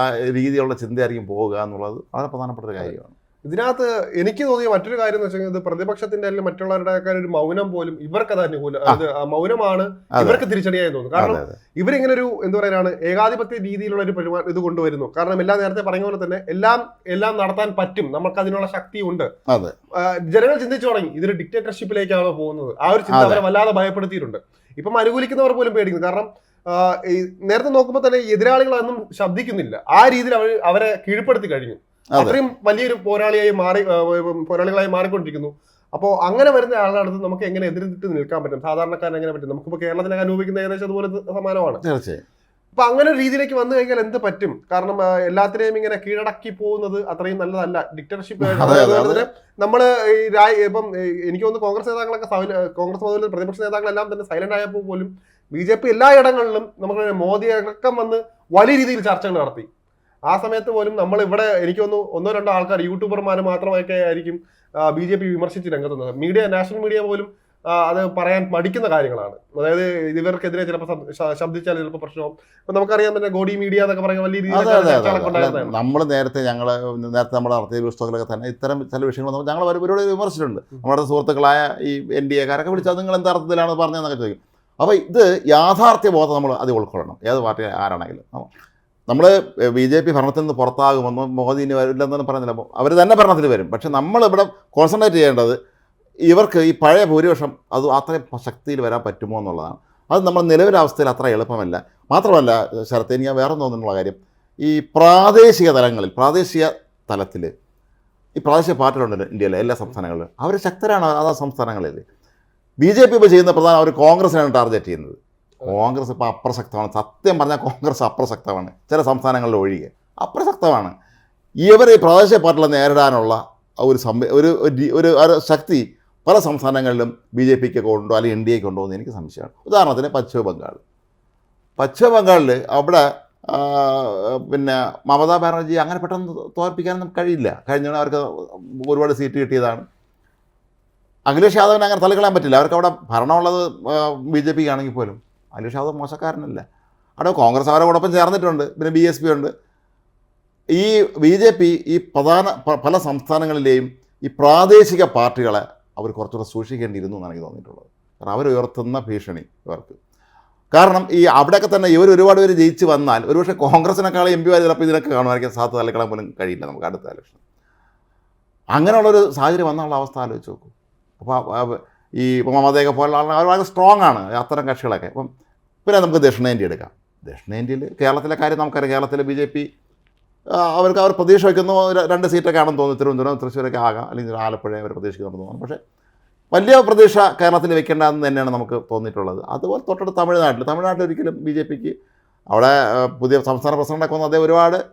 Speaker 1: ആ രീതിയിലുള്ള ചിന്തയായിരിക്കും പോവുക എന്നുള്ളത് വളരെ പ്രധാനപ്പെട്ട ഒരു കാര്യമാണ്.
Speaker 2: ഇതിനകത്ത് എനിക്ക് തോന്നിയ മറ്റൊരു കാര്യം എന്ന് വെച്ചാൽ ഇത് പ്രതിപക്ഷത്തിന്റെ അല്ലെങ്കിൽ മറ്റുള്ളവരുടെ ഒരു മൗനം പോലും ഇവർക്ക് അത് അനുകൂല അത് മൗനമാണ് ഇവർക്ക് തിരിച്ചടിയായി തോന്നുന്നു. കാരണം ഇവരിങ്ങനെ ഒരു എന്താ പറയാനാണ് ഏകാധിപത്യ രീതിയിലുള്ള ഒരു പെരുമാ ഇത് കൊണ്ടുവരുന്നു. കാരണം എല്ലാം നേരത്തെ പറഞ്ഞ പോലെ തന്നെ എല്ലാം എല്ലാം നടത്താൻ പറ്റും. നമുക്ക് അതിനുള്ള ശക്തി ഉണ്ട്. ജനങ്ങൾ ചിന്തിച്ചു തുടങ്ങി ഇതൊരു ഡിക്റ്റേറ്റർഷിപ്പിലേക്കാണോ പോകുന്നത്? ആ ഒരു ചിന്ത. അവരെ വല്ലാതെ ഭയപ്പെടുത്തിയിട്ടുണ്ട്. ഇപ്പം അനുകൂലിക്കുന്നവർ പോലും പേടിക്കുന്നു. കാരണം നേരത്തെ നോക്കുമ്പോൾ തന്നെ എതിരാളികൾ എതിരാളികളൊന്നും ശബ്ദിക്കുന്നില്ല. ആ രീതിയിൽ അവർ അവരെ കീഴ്പ്പെടുത്തി കഴിഞ്ഞു. അത്രയും വലിയൊരു പോരാളിയായി മാറി പോരാളികളായി മാറിക്കൊണ്ടിരിക്കുന്നു. അപ്പോൾ അങ്ങനെ വരുന്ന ആളുടെ അടുത്ത് നമുക്ക് എങ്ങനെ എതിരിട്ട് നിൽക്കാൻ പറ്റും? സാധാരണക്കാരൻ എങ്ങനെ പറ്റും? നമുക്കിപ്പോൾ കേരളത്തിനൊക്കെ അനുഭവിക്കുന്ന ഏകദേശം അതുപോലെ സമാനമാണ്.
Speaker 1: തീർച്ചയായും.
Speaker 2: അപ്പൊ അങ്ങനെ ഒരു രീതിയിലേക്ക് വന്നു കഴിഞ്ഞാൽ എന്ത് പറ്റും? കാരണം എല്ലാത്തിനെയും ഇങ്ങനെ കീഴടക്കി പോകുന്നത് അത്രയും നല്ലതല്ല.
Speaker 1: ഡിക്ടർഷിപ്പ്.
Speaker 2: നമ്മൾ ഈ ഇപ്പം എനിക്ക് തോന്നുന്നു കോൺഗ്രസ് നേതാക്കളൊക്കെ കോൺഗ്രസ് മുതൽ പ്രതിപക്ഷ നേതാക്കളെല്ലാം തന്നെ സൈലന്റ് ആയപ്പോൾ പോലും ബി ജെ പി എല്ലാ ഇടങ്ങളിലും നമുക്ക് മോദി അടക്കം വന്ന് വലിയ രീതിയിൽ ചർച്ചകൾ നടത്തി. ആ സമയത്ത് പോലും നമ്മൾ ഇവിടെ എനിക്ക് തോന്നുന്നു ഒന്നോ രണ്ടോ ആൾക്കാർ യൂട്യൂബർമാർ മാത്രമൊക്കെ ആയിരിക്കും ബി ജെ പി വിമർശിച്ച് രംഗത്തുന്നത്. മീഡിയ നാഷണൽ മീഡിയ പോലും അത് പറയാൻ മടിക്കുന്ന കാര്യങ്ങളാണ്. അതായത് ഇവർക്കെതിരെ ചിലപ്പോൾ ശബ്ദിച്ചാൽ ചിലപ്പോൾ പ്രശ്നവും ഇപ്പൊ നമുക്കറിയാം തന്നെ ഗോഡി മീഡിയ എന്നൊക്കെ പറയുന്ന വലിയ രീതിയിൽ
Speaker 1: നമ്മൾ നേരത്തെ ഞങ്ങൾ നേരത്തെ നമ്മൾ നടത്തിയ പുസ്തകങ്ങളൊക്കെ തന്നെ ഇത്തരം ചില വിഷയങ്ങൾ നമ്മൾ ഞങ്ങൾ ഒരുപാട് വിമർശിച്ചിട്ടുണ്ട്. നമ്മുടെ സുഹൃത്തുക്കളായ ഈ എൻ ഡി എക്കാരൊക്കെ വിളിച്ചാൽ നിങ്ങൾ എന്ത് അർത്ഥത്തിലാണ് പറഞ്ഞതെന്നൊക്കെ ചോദിക്കും. അപ്പോൾ ഇത് യാഥാർത്ഥ്യ ബോധം നമ്മൾ അത് ഉൾക്കൊള്ളണം. ഏത് പാർട്ടി ആരാണെങ്കിലും. നമ്മൾ ബി ജെ പി ഭരണത്തിൽ നിന്ന് പുറത്താകുമെന്നോ മോദി ഇനി വരില്ലെന്നൊന്നും പറയുന്നില്ല അവർ തന്നെ ഭരണത്തിൽ വരും. പക്ഷെ നമ്മളിവിടെ കോൺസെൻട്രേറ്റ് ചെയ്യേണ്ടത് ഇവർക്ക് ഈ പഴയ ഭൂരിപക്ഷം അത് അത്രയും ശക്തിയിൽ വരാൻ പറ്റുമോ എന്നുള്ളതാണ്. അത് നമ്മൾ നിലവിലെ അവസ്ഥയിൽ അത്ര എളുപ്പമല്ല. മാത്രമല്ല ശരത്ത് എനിക്ക് വേറെ തോന്നുന്നുള്ള കാര്യം. ഈ പ്രാദേശിക തലങ്ങളിൽ പ്രാദേശിക തലത്തിൽ ഈ പ്രാദേശിക പാർട്ടികളുണ്ട് ഇന്ത്യയിലെ എല്ലാ സംസ്ഥാനങ്ങളിലും അവർ ശക്തരാണ് അതാ സംസ്ഥാനങ്ങളിൽ ബി ജെ പി ഇപ്പോൾ ചെയ്യുന്ന പ്രധാനം അവർ കോൺഗ്രസിനാണ് ടാർഗറ്റ് ചെയ്യുന്നത്. കോൺഗ്രസ് ഇപ്പോൾ അപ്രസക്തമാണ്. സത്യം പറഞ്ഞാൽ കോൺഗ്രസ് അപ്രസക്തമാണ്. ചില സംസ്ഥാനങ്ങളിൽ ഒഴികെ. അപ്രസക്തമാണ്. ഇവർ ഈ പ്രാദേശിക പാർട്ടികളെ നേരിടാനുള്ള ഒരു സംഭ ഒരു ഒരു- ശക്തി പല സംസ്ഥാനങ്ങളിലും ബി ജെ പിക്ക് ഉണ്ടോ അല്ലെങ്കിൽ എൻ ഡി എക്ക് ഉണ്ടോ എന്ന് എനിക്ക് സംശയമാണ്. ഉദാഹരണത്തിന് പശ്ചിമ ബംഗാൾ പശ്ചിമ ബംഗാളിൽ അവിടെ പിന്നെ മമതാ ബാനർജി അങ്ങനെ പെട്ടെന്ന് തോൽപ്പിക്കാനൊന്നും കഴിയില്ല. കഴിഞ്ഞ അവർക്ക് ഒരുപാട് സീറ്റ് കിട്ടിയതാണ്. അഖിലേഷ് യാദവിനെ അങ്ങനെ തള്ളിക്കളയാൻ പറ്റില്ല. അവർക്ക് അവിടെ ഭരണമുള്ളത് ബി ജെ പിക്ക് ആണെങ്കിൽ പോലും. അഖിലേഷ് യാദവ് മോശക്കാരനല്ല. അവിടെ കോൺഗ്രസ് അവരോടൊപ്പം ചേർന്നിട്ടുണ്ട്. പിന്നെ ബി എസ് പി ഉണ്ട്. ഈ ബി ജെ പി ഈ പ്രധാന പല സംസ്ഥാനങ്ങളിലെയും ഈ പ്രാദേശിക പാർട്ടികളെ അവർ കുറച്ചുകൂടെ സൂക്ഷിക്കേണ്ടിയിരുന്നു എന്നാണ് എനിക്ക് തോന്നിയിട്ടുള്ളത്. കാരണം അവർ ഉയർത്തുന്ന ഭീഷണി ഇവർക്ക്. കാരണം ഈ അവിടെയൊക്കെ തന്നെ ഇവർ ഒരുപാട് പേര് ജയിച്ച് വന്നാൽ ഒരുപക്ഷെ കോൺഗ്രസിനേക്കാളും എം പിമാർ ചിലപ്പോൾ ഇതിനൊക്കെ കാണുമായിരിക്കും. സാത്ത് തലക്കളാൻ പോലും കഴിയില്ല നമുക്ക് അടുത്ത ഇലക്ഷൻ അങ്ങനെയുള്ളൊരു സാഹചര്യം വന്നുള്ള അവസ്ഥ ആലോചിച്ച് നോക്കും. അപ്പോൾ ഈ മമതയൊക്കെ പോലുള്ള ആളുകൾ വളരെ സ്ട്രോങ് ആണ്. അത്തരം കക്ഷികളൊക്കെ. അപ്പം പിന്നെ നമുക്ക് ദക്ഷിണേന്ത്യ എടുക്കാം. ദക്ഷിണേന്ത്യയിൽ കേരളത്തിലെ കാര്യം നമുക്കറിയാം. കേരളത്തിലെ ബി ജെ പി അവർക്ക് അവർ പ്രതീക്ഷ വയ്ക്കുന്നു. രണ്ട് സീറ്റൊക്കെ ആണെന്ന് തോന്നുന്നു. തിരുവനന്തപുരം തൃശ്ശൂരൊക്കെ ആകാം. അല്ലെങ്കിൽ ആലപ്പുഴ അവർ പ്രതീക്ഷിക്കുന്നുണ്ടെന്ന് തോന്നുന്നു. പക്ഷേ വലിയ പ്രതീക്ഷ കേരളത്തിൽ വെക്കേണ്ടതെന്ന് തന്നെയാണ് നമുക്ക് തോന്നിയിട്ടുള്ളത്. അതുപോലെ തൊട്ടടുത്ത് തമിഴ്നാട്ടിൽ. തമിഴ്നാട്ടിൽ ഒരിക്കലും ബി ജെ പിക്ക് അവിടെ പുതിയ സംസ്ഥാന പ്രസിഡന്റൊക്കെ വന്ന് അദ്ദേഹം ഒരുപാട്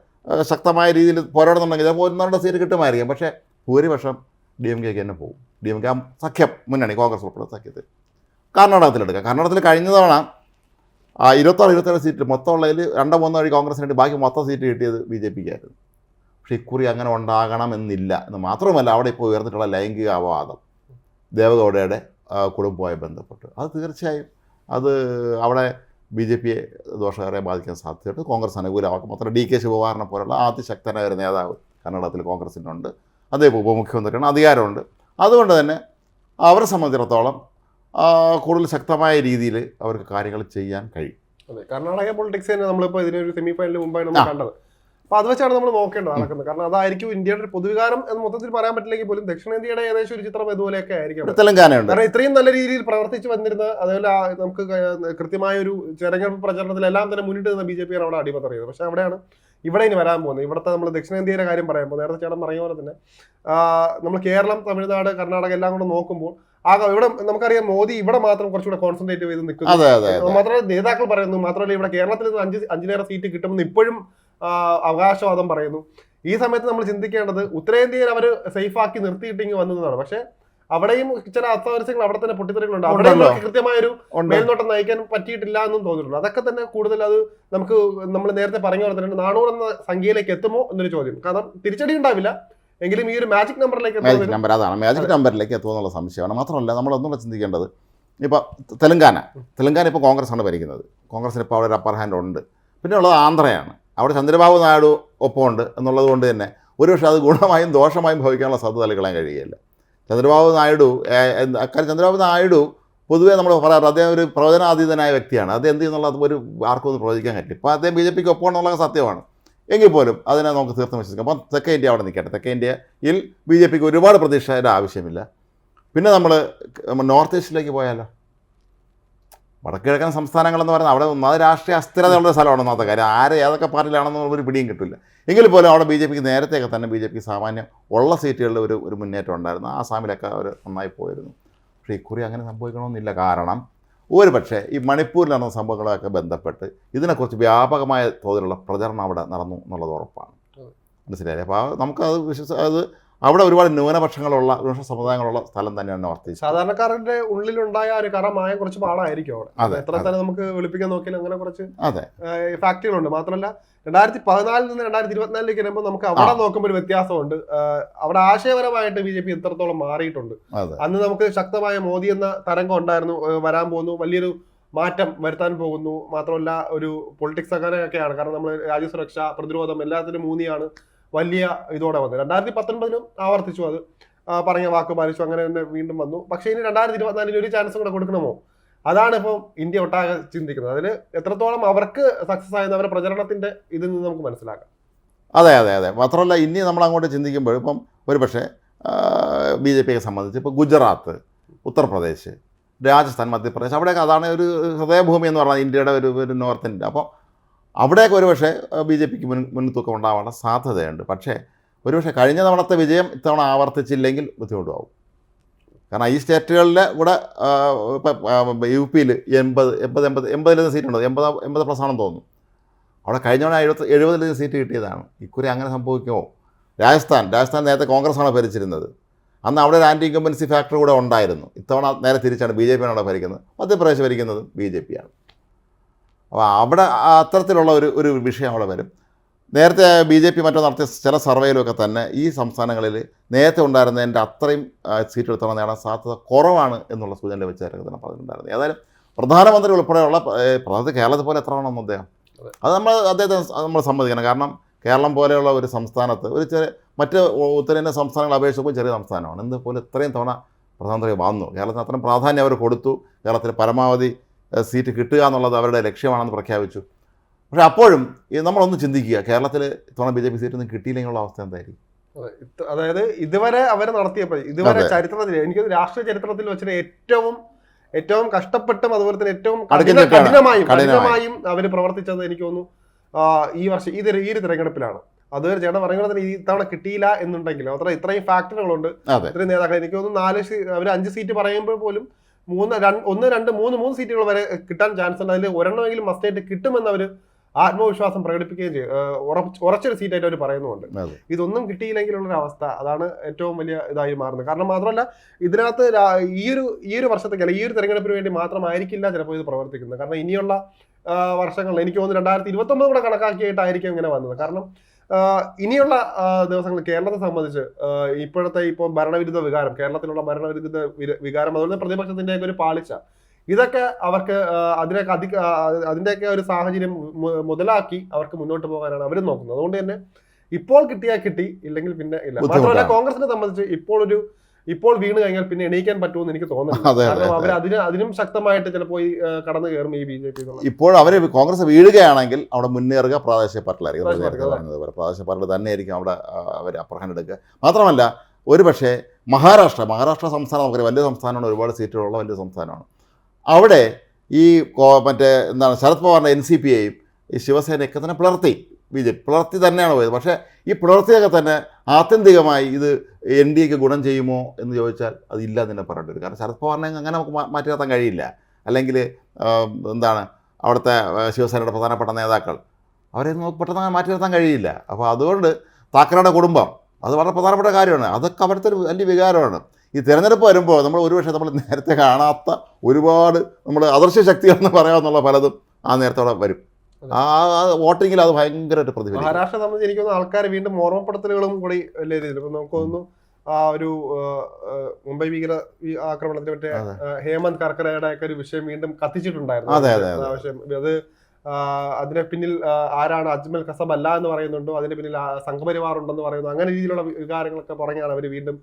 Speaker 1: ശക്തമായ രീതിയിൽ പോരാടുന്നുണ്ടെങ്കിൽ ചിലപ്പോൾ ഒന്നോ സീറ്റ് കിട്ടുമായിരിക്കും. പക്ഷേ ഭൂരിപക്ഷം ഡി എം കെക്ക് തന്നെ പോകും. ഡി എം കെ സഖ്യം മുന്നണി കോൺഗ്രസ് ഉൾപ്പെടെ സഖ്യത്തിൽ. കർണാടകത്തിലെടുക്കുക കർണാടകത്തിൽ കഴിഞ്ഞ തവണ ഇരുപത്താറ് ഇരുപത്തേഴ് സീറ്റ് മൊത്തം ഉള്ളതിൽ രണ്ടോ മൂന്നോ വഴി കോൺഗ്രസിന് വേണ്ടി ബാക്കി മൊത്തം സീറ്റ് കിട്ടിയത് ബി ജെ പിക്ക് ആയിരുന്നു പക്ഷേ ഇക്കുറി അങ്ങനെ ഉണ്ടാകണമെന്നില്ല എന്ന് മാത്രമല്ല അവിടെ ഇപ്പോൾ ഉയർന്നിട്ടുള്ള ലൈംഗിക അപവാദം ദേവഗൗഡയുടെ കുടുംബവുമായി ബന്ധപ്പെട്ട്. അത് തീർച്ചയായും അത് അവിടെ ബി ജെ പിയെ ദോഷകരെ ബാധിക്കാൻ സാധ്യതയുണ്ട്. കോൺഗ്രസ് അനുകൂലമാക്കും മാത്രം ഡി കെ ശിവകുമാറിനെ പോലുള്ള അതിശക്തനായ ഒരു നേതാവ് കന്നഡത്തിൽ കോൺഗ്രസിനുണ്ട്. അദ്ദേഹം ഉപമുഖ്യമന്ത്രിയാണ്. അധികാരമുണ്ട്. അതുകൊണ്ട് തന്നെ അവരെ സംബന്ധിച്ചിടത്തോളം കൂടുതൽ ശക്തമായ രീതിയിൽ അവർക്ക് കാര്യങ്ങൾ ചെയ്യാൻ കഴിയും.
Speaker 2: അതെ കർണാടക പൊളിറ്റിക്സ് തന്നെ നമ്മളിപ്പോൾ ഇതിനൊരു സെമി ഫൈനലിന് മുമ്പാണ് നമ്മൾ കണ്ടത്. അപ്പോൾ അത് വെച്ചാണ് നമ്മൾ നോക്കേണ്ടത് നടക്കുന്നത്. കാരണം അതായിരിക്കും ഇന്ത്യയുടെ ഒരു പൊതുവികാരം എന്ന് മൊത്തത്തിൽ പറയാൻ പറ്റില്ലെങ്കിൽ പോലും ദക്ഷിണേന്ത്യയുടെ ഏകദേശം ഒരു ചിത്രം ഇതുപോലെയൊക്കെ ആയിരിക്കും
Speaker 1: തെലങ്കാനയുണ്ട്.
Speaker 2: കാരണം ഇത്രയും നല്ല രീതിയിൽ പ്രവർത്തിച്ച് വന്നിരുന്ന അതേപോലെ നമുക്ക് കൃത്യമായ ഒരു തെരഞ്ഞെടുപ്പ് പ്രചരണത്തിലെല്ലാം തന്നെ മുന്നിട്ട് നിന്ന ബി ജെ പിയാണ് അവിടെ അടിമത്തറിയത് പക്ഷേ അവിടെയാണ് ഇവിടെ ഇനി വരാൻ പോകുന്നത്. ഇവിടുത്തെ നമ്മൾ ദക്ഷിണേന്ത്യയുടെ കാര്യം പറയുമ്പോൾ നേരത്തെ ചേട്ടൻ പറഞ്ഞ പോലെ തന്നെ നമ്മൾ കേരളം തമിഴ്നാട് കർണാടക എല്ലാം കൂടെ നോക്കുമ്പോൾ ആകെ ഇവിടെ നമുക്കറിയാം മോദി ഇവിടെ മാത്രം കുറച്ചുകൂടെ കോൺസെൻട്രേറ്റ് ചെയ്ത് നിൽക്കുന്നു. മാത്രമല്ല നേതാക്കൾ പറയുന്നു മാത്രമല്ല ഇവിടെ കേരളത്തിൽ നിന്ന് അഞ്ച് അഞ്ചിലേറെ സീറ്റ് കിട്ടുമെന്ന് ഇപ്പോഴും അവകാശവാദം പറയുന്നു. ഈ സമയത്ത് നമ്മൾ ചിന്തിക്കേണ്ടത് ഉത്തരേന്ത്യയിൽ അവർ സേഫ് ആക്കി നിർത്തിയിട്ടിങ്ങ് വന്നതാണ്. പക്ഷെ അവിടെയും ചില അസാമരസ്യങ്ങൾ അവിടെ തന്നെ പൊട്ടിത്തെറികളുണ്ട്. അവിടെ. കൃത്യമായ ഒരു മേൽനോട്ടം നയിക്കാൻ പറ്റിയിട്ടില്ല എന്നും തോന്നിയിട്ടുണ്ട്. അതൊക്കെ തന്നെ കൂടുതൽ അത് നമുക്ക് നമ്മൾ നേരത്തെ പറഞ്ഞു പോലെ തന്നെ നാനൂറ് എന്ന സംഖ്യയിലേക്ക് എത്തുമോ എന്നൊരു ചോദ്യം. കാരണം തിരിച്ചടി ഉണ്ടാവില്ല. എങ്കിലും ഈ ഒരു മാജിക് നമ്പറിലേക്ക്
Speaker 1: മാജിക് നമ്പർ അതാണ്. മാജിക് നമ്പറിലേക്ക് എത്തുമെന്നുള്ള സംശയമാണ്. മാത്രമല്ല നമ്മൾ ഒന്നുകൂടെ ചിന്തിക്കേണ്ടത് ഇപ്പോൾ തെലങ്കാന. തെലങ്കാന ഇപ്പോൾ കോൺഗ്രസ്സാണ് ഭരിക്കുന്നത്. കോൺഗ്രസിന് ഇപ്പോൾ അവിടെ ഒരു അപ്പർ ഹാൻഡ് ഉണ്ട്. പിന്നെ ഉള്ളത് ആന്ധ്രയാണ്. അവിടെ ചന്ദ്രബാബു നായിഡു ഒപ്പമുണ്ട് എന്നുള്ളത് കൊണ്ട് തന്നെ ഒരുപക്ഷെ അത് ഗുണമായും ദോഷമായും ഭവിക്കാനുള്ള സാധ്യത കളയാൻ കഴിയുകയില്ല. ചന്ദ്രബാബു നായിഡു അക്കാര്യം ചന്ദ്രബാബു നായിഡു പൊതുവേ നമ്മൾ പറയാറ് അദ്ദേഹം ഒരു പ്രവചനാതീതനായ വ്യക്തിയാണ്. അത് എന്ത് എന്നുള്ള ഒരു ആർക്കും ഒന്നും പ്രവചിക്കാൻ പറ്റില്ല ഇപ്പോൾ അദ്ദേഹം ബി ജെ പിക്ക് ഒപ്പം എന്നുള്ള സത്യമാണ്. എങ്കിൽ പോലും അതിനെ നമുക്ക് തീർത്തും വിശ്വസിക്കാം. അപ്പം തെക്കേ ഇന്ത്യ അവിടെ നിൽക്കട്ടെ. തെക്കേ ഇന്ത്യയിൽ ബി ജെ പിക്ക് ഒരുപാട് പ്രതീക്ഷയുടെ ആവശ്യമില്ല. പിന്നെ നമ്മൾ നോർത്ത് ഈസ്റ്റിലേക്ക് പോയാലോ? വടക്ക് കിഴക്കൻ സംസ്ഥാനങ്ങളെന്ന് പറയുന്നത് അവിടെ ഒന്നാമത് രാഷ്ട്രീയ അസ്ഥിരതയുള്ള സ്ഥലമാണ് ഒന്നാമത്തെ കാര്യം. ആരെ ഏതൊക്കെ പാർട്ടിയിലാണെന്ന് ഒരു പിടിയും കിട്ടില്ല. എങ്കിൽ പോലും അവിടെ ബി ജെ പിക്ക് നേരത്തെയൊക്കെ തന്നെ ബി ജെ പിക്ക് സാമാന്യം ഉള്ള സീറ്റുകളിൽ ഒരു ഒരു മുന്നേറ്റം ഉണ്ടായിരുന്നു. ആസാമിലൊക്കെ അവർ നന്നായി പോയിരുന്നു. പക്ഷേ ഇക്കുറി അങ്ങനെ സംഭവിക്കണമെന്നില്ല. കാരണം ഒരു പക്ഷേ ഈ മണിപ്പൂരിൽ നടന്ന സംഭവങ്ങളൊക്കെ ബന്ധപ്പെട്ട് ഇതിനെക്കുറിച്ച് വ്യാപകമായ തോതിലുള്ള പ്രചരണം അവിടെ നടന്നു എന്നുള്ളത് ഉറപ്പാണ്. മനസ്സിലായില്ലേ? അപ്പോൾ നമുക്കത് വിശ്വസ അത് അവിടെ ഒരുപാട് ന്യൂനപക്ഷങ്ങളുള്ള ന്യൂനപക്ഷ സമുദായങ്ങളുള്ള സ്ഥലം തന്നെയാണ് നോർത്ത് ഈസ്റ്റ്
Speaker 2: സാധാരണക്കാരന്റെ ഉള്ളിലുണ്ടായ ഒരു കറമായ കുറച്ച് പാടായിരിക്കും അവിടെ.
Speaker 1: അതെ,
Speaker 2: എത്ര തന്നെ നമുക്ക് വെളുപ്പിക്കാൻ നോക്കിയാൽ അങ്ങനെ കുറച്ച്
Speaker 1: അതെ.
Speaker 2: ഫാക്ടറികളുണ്ട്. മാത്രമല്ല രണ്ടായിരത്തി പതിനാലിൽ നിന്ന് രണ്ടായിരത്തി ഇരുപത്തിനാലിലേക്ക് വരുമ്പോൾ നമുക്ക് അവിടെ നോക്കുമ്പോൾ ഒരു വ്യത്യാസമുണ്ട്. അവിടെ ആശയപരമായിട്ട് ബി ജെ പി എത്രത്തോളം മാറിയിട്ടുണ്ട്. അന്ന് നമുക്ക് ശക്തമായ മോദി എന്ന തരംഗം ഉണ്ടായിരുന്നു വരാൻ പോകുന്നു. വലിയൊരു മാറ്റം വരുത്താൻ പോകുന്നു. മാത്രമല്ല ഒരു പൊളിറ്റിക്സ് അങ്ങനെയൊക്കെയാണ്. കാരണം നമ്മൾ രാജ്യസുരക്ഷ പ്രതിരോധം എല്ലാത്തിനും മൂന്നിയാണ് വലിയ ഇതോടെ വന്നത് രണ്ടായിരത്തി പത്തൊൻപതിലും ആവർത്തിച്ചു അത്. പറഞ്ഞ വാക്ക് പാലിച്ചു. അങ്ങനെ തന്നെ വീണ്ടും വന്നു. പക്ഷേ ഇനി രണ്ടായിരത്തി ഇരുപത്തിനാലിന് ഒരു ചാൻസ് കൂടെ കൊടുക്കണമോ? അതാണ് ഇപ്പം ഇന്ത്യ ഒട്ടാകെ ചിന്തിക്കുന്നത്. അതിൽ എത്രത്തോളം അവർക്ക് സക്സസ് ആയെന്ന് അവരുടെ പ്രചരണത്തിന്റെ ഇതിൽ നിന്ന് നമുക്ക് മനസ്സിലാക്കാം.
Speaker 1: അതെ അതെ അതെ. മാത്രമല്ല ഇനി നമ്മൾ അങ്ങോട്ട് ചിന്തിക്കുമ്പോൾ ഇപ്പം ഒരു പക്ഷേ ബി ജെ പിയെ സംബന്ധിച്ച് ഇപ്പോൾ ഗുജറാത്ത് ഉത്തർപ്രദേശ് രാജസ്ഥാൻ മധ്യപ്രദേശ് അവിടെയൊക്കെ അതാണ് ഒരു ഹൃദയഭൂമി എന്ന് പറഞ്ഞാൽ ഇന്ത്യയുടെ ഒരു ഒരു നോർത്ത് ഇന്ത്യ അപ്പോൾ അവിടെയൊക്കെ ഒരുപക്ഷെ ബി ജെ പിക്ക് മുൻ മുൻതൂക്കം ഉണ്ടാവാനുള്ള സാധ്യതയുണ്ട്. പക്ഷേ ഒരുപക്ഷെ കഴിഞ്ഞ തവണത്തെ വിജയം ഇത്തവണ ആവർത്തിച്ചില്ലെങ്കിൽ ബുദ്ധിമുട്ടാവും കാരണം ഈ സ്റ്റേറ്റുകളിൽ ആ, ഇപ്പം യു പിയിൽ എൺപത് എൺപത് എൺപത് എൺപതിലധികം സീറ്റുണ്ട് എൺപത് എൺപത് പ്ലസ് ആണെന്ന് തോന്നുന്നു. അവിടെ കഴിഞ്ഞ തവണ എഴുപത്തി എഴുപതിലധികം സീറ്റ് കിട്ടിയതാണ്. ഇക്കുറി അങ്ങനെ സംഭവിക്കുമോ? രാജസ്ഥാൻ രാജസ്ഥാൻ നേരത്തെ കോൺഗ്രസ്സാണ് ഭരിച്ചിരുന്നത്. അന്ന് അവിടെ ഒരു ആന്റി ഇൻകമ്പൻസി ഫാക്ടർ കൂടെ ഉണ്ടായിരുന്നു. ഇത്തവണ നേരെ തിരിച്ചാണ് ബി ജെ പിയാണ് അവിടെ ഭരിക്കുന്നത്. മധ്യപ്രദേശ് ഭരിക്കുന്നത് ബി ജെ പിയാണ് അപ്പോൾ അവിടെ അത്തരത്തിലുള്ള ഒരു ഒരു വിഷയം അവിടെ വരും. നേരത്തെ ബി ജെ പി മറ്റോ നടത്തിയ ചില സർവേയിലൊക്കെ തന്നെ ഈ സംസ്ഥാനങ്ങളിൽ നേരത്തെ ഉണ്ടായിരുന്നതിന്റെ അത്രയും സീറ്റ് എടുത്തോളം നേടാൻ സാധ്യത കുറവാണ് എന്നുള്ള സൂചന ലഭിച്ചായിരുന്നു തന്നെ പറഞ്ഞിട്ടുണ്ടായിരുന്നു. ഏതായാലും പ്രധാനമന്ത്രി ഉൾപ്പെടെയുള്ള പ്രധാനത്തിൽ കേരളത്തിൽ പോലെ എത്ര വേണമെന്ന് അദ്ദേഹം?
Speaker 2: അതെ.
Speaker 1: നമ്മൾ അദ്ദേഹത്തെ നമ്മൾ സമ്മതിക്കണം. കാരണം കേരളം പോലെയുള്ള ഒരു സംസ്ഥാനത്ത് ഒരു ചെറിയ മറ്റ് ഉത്തരേന്ത്യൻ സംസ്ഥാനങ്ങളെ അപേക്ഷിച്ചപ്പോൾ ചെറിയ സംസ്ഥാനമാണ്. എന്തുപോലെ ഇത്രയും തവണ പ്രധാനമന്ത്രി വന്നു. കേരളത്തിന് അത്രയും പ്രാധാന്യം അവർ കൊടുത്തു. കേരളത്തിൽ പരമാവധി സീറ്റ് കിട്ടുക എന്നുള്ളത് അവരുടെ ലക്ഷ്യമാണെന്ന് പ്രഖ്യാപിച്ചു. പക്ഷേ അപ്പോഴും നമ്മളൊന്ന് ചിന്തിക്കുക കേരളത്തിൽ ഇത്തവണ ബി ജെ പി സീറ്റൊന്നും കിട്ടിയില്ലെങ്കിലുള്ള അവസ്ഥ എന്തായിരിക്കും?
Speaker 2: അതെ. അതായത് ഇതുവരെ അവർ നടത്തിയപ്പോൾ ഇതുവരെ ചരിത്രത്തിൽ എനിക്ക് രാഷ്ട്രീയ ചരിത്രത്തിൽ വെച്ചിട്ട് ഏറ്റവും ഏറ്റവും കഷ്ടപ്പെട്ടും അതുപോലെ തന്നെ ഏറ്റവും കഠിനമായും
Speaker 1: കഠിനമായും.
Speaker 2: അവർ പ്രവർത്തിച്ചത് എനിക്ക് തോന്നുന്നു ഈ വർഷം ഈ ഈ ഒരു തിരഞ്ഞെടുപ്പിലാണ്. അതുവരെ ചേട്ടൻ പറയുന്നത് തന്നെ ഈ തവണ കിട്ടിയില്ല എന്നുണ്ടെങ്കിൽ അത്ര ഇത്രയും ഫാക്ടറുകളുണ്ട്
Speaker 1: അതെ.
Speaker 2: ഇത്രയും നേതാക്കൾ എനിക്ക് തോന്നുന്നു നാല് അവർ അഞ്ച് സീറ്റ് പറയുമ്പോൾ പോലും മൂന്ന് രണ്ട് ഒന്ന് രണ്ട് മൂന്ന് മൂന്ന് സീറ്റുകൾ വരെ കിട്ടാൻ ചാൻസ് ഉണ്ട്. അതിൽ ഒരെണ്ണമെങ്കിലും മസ്റ്റായിട്ട് കിട്ടുമെന്ന് അവർ ആത്മവിശ്വാസം പ്രകടിപ്പിക്കുകയും ചെയ്യും. ഉറച്ചൊരു സീറ്റായിട്ട് അവർ പറയുന്നുണ്ട്
Speaker 1: ഇതൊന്നും
Speaker 2: ഇതൊന്നും കിട്ടിയില്ലെങ്കിലുള്ളൊരു അവസ്ഥ. അതാണ് ഏറ്റവും വലിയ ഇതായി മാറുന്നത്. കാരണം മാത്രമല്ല ഇതിനകത്ത് ഈ ഒരു ഈ ഒരു വർഷത്തേക്ക് അല്ലെങ്കിൽ ഈ ഒരു തെരഞ്ഞെടുപ്പിന് വേണ്ടി മാത്രമായിരിക്കില്ല ചിലപ്പോൾ ഇത് പ്രവർത്തിക്കുന്നത്. കാരണം ഇനിയുള്ള വർഷങ്ങൾ വർഷങ്ങളിൽ എനിക്ക് തോന്നുന്നു രണ്ടായിരത്തി ഇരുപത്തൊമ്പത് കൂടെ കണക്കാക്കിയിട്ടായിരിക്കും ഇങ്ങനെ വന്നത്. കാരണം ഇനിയുള്ള ദിവസങ്ങൾ കേരളത്തെ സംബന്ധിച്ച് ഇപ്പോഴത്തെ ഇപ്പോൾ ഭരണവിരുദ്ധ വികാരം കേരളത്തിലുള്ള ഭരണവിരുദ്ധ വിര- വികാരം അതുപോലെ പ്രതിപക്ഷത്തിന്റെ ഒരു പാളിച്ച ഇതൊക്കെ അവർക്ക് അതിനൊക്കെ അധിക അതിന്റെയൊക്കെ അതിന്റെയൊക്കെ ഒരു സാഹചര്യം മുതലാക്കി അവർക്ക് മുന്നോട്ട് പോകാനാണ് അവരും നോക്കുന്നത്. അതുകൊണ്ട് തന്നെ ഇപ്പോൾ കിട്ടിയാൽ കിട്ടി ഇല്ലെങ്കിൽ പിന്നെ ഇല്ല. മാത്രമല്ല കോൺഗ്രസിനെ സംബന്ധിച്ച് ഇപ്പോൾ ഒരു ഇപ്പോൾ വീണ് കഴിഞ്ഞാൽ പിന്നെ എണീക്കാൻ പറ്റുമെന്ന് എനിക്ക് തോന്നുന്നു അവർ അതിന് അതിനും ശക്തമായിട്ട് ചിലപ്പോൾ ഈ കടന്നു കയറും ഈ ബി ജെ പി
Speaker 1: ഇപ്പോൾ അവർ കോൺഗ്രസ് വീഴുകയാണെങ്കിൽ അവിടെ മുന്നേറുക പ്രാദേശിക പാർട്ടിയിലായിരിക്കും
Speaker 2: പ്രാദേശിക
Speaker 1: പാർട്ടിയിൽ തന്നെയായിരിക്കും അവിടെ അവർ അപ്രഹം എടുക്കുക. മാത്രമല്ല ഒരു പക്ഷേ മഹാരാഷ്ട്ര മഹാരാഷ്ട്ര സംസ്ഥാനം നമുക്കറിയാം വലിയ സംസ്ഥാനമാണ് ഒരുപാട് സീറ്റുകളുള്ള വലിയ സംസ്ഥാനമാണ്. അവിടെ ഈ മറ്റേ എന്താണ് ശരത് പവാറിന്റെ എൻ സി പി ഐയും ഈ ശിവസേനയൊക്കെ തന്നെ പിളർത്തി. B J P. പുലർത്തി തന്നെയാണ് പോയത്? പക്ഷേ ഈ പുലർത്തിയൊക്കെ തന്നെ ആത്യന്തികമായി ഇത് എൻ ഡി എക്ക് ഗുണം ചെയ്യുമോ എന്ന് ചോദിച്ചാൽ അതില്ല എന്ന് തന്നെ പറയേണ്ടി വരും. കാരണം ശരത് പവാറിനെ അങ്ങനെ നമുക്ക് മാറ്റി നിർത്താൻ കഴിയില്ല. അല്ലെങ്കിൽ എന്താണ് അവിടുത്തെ ശിവസേനയുടെ പ്രധാനപ്പെട്ട നേതാക്കൾ അവരെ നമുക്ക് പെട്ടെന്ന് മാറ്റി നിർത്താൻ കഴിയില്ല. അപ്പോൾ അതുകൊണ്ട് താക്കറയുടെ കുടുംബം അത് വളരെ പ്രധാനപ്പെട്ട കാര്യമാണ്. അതൊക്കെ അവിടുത്തെ ഒരു വലിയ വികാരമാണ്. ഈ തിരഞ്ഞെടുപ്പ് വരുമ്പോൾ നമ്മൾ ഒരുപക്ഷെ നമ്മൾ നേരത്തെ കാണാത്ത ഒരുപാട് നമ്മൾ അദർശ്യ ശക്തികളെന്ന് പറയാമെന്നുള്ള പലതും ആ നേരത്തെ അവിടെ വരും. ആ വോട്ടിങ്ങിൽ അത് ഭയങ്കരമായിട്ട് പ്രതിഫലിക്കും.
Speaker 2: മഹാരാഷ്ട്ര സംബന്ധിച്ച് എനിക്ക് ആൾക്കാർ വീണ്ടും ഓർമ്മപ്പെടുത്തലുകളും കൂടി വലിയ രീതിയിൽ ഇപ്പൊ നമുക്ക് തോന്നുന്നു ആ ഒരു മുംബൈ ഭീകര ആക്രമണത്തിന് മറ്റേ ഹേമന്ത് കർക്കരയുടെ ഒക്കെ ഒരു വിഷയം വീണ്ടും കത്തിച്ചിട്ടുണ്ടായിരുന്നു. വിഷയം. അത് അതിനെ പിന്നിൽ ആരാണ് അജ്മൽ കസബ് അല്ല എന്ന് പറയുന്നുണ്ടോ അതിന് പിന്നിൽ സംഘപരിവാർ ഉണ്ടെന്ന് പറയുന്നു അങ്ങനെ രീതിയിലുള്ള വികാരങ്ങളൊക്കെ പറഞ്ഞാണ് അവർ വീണ്ടും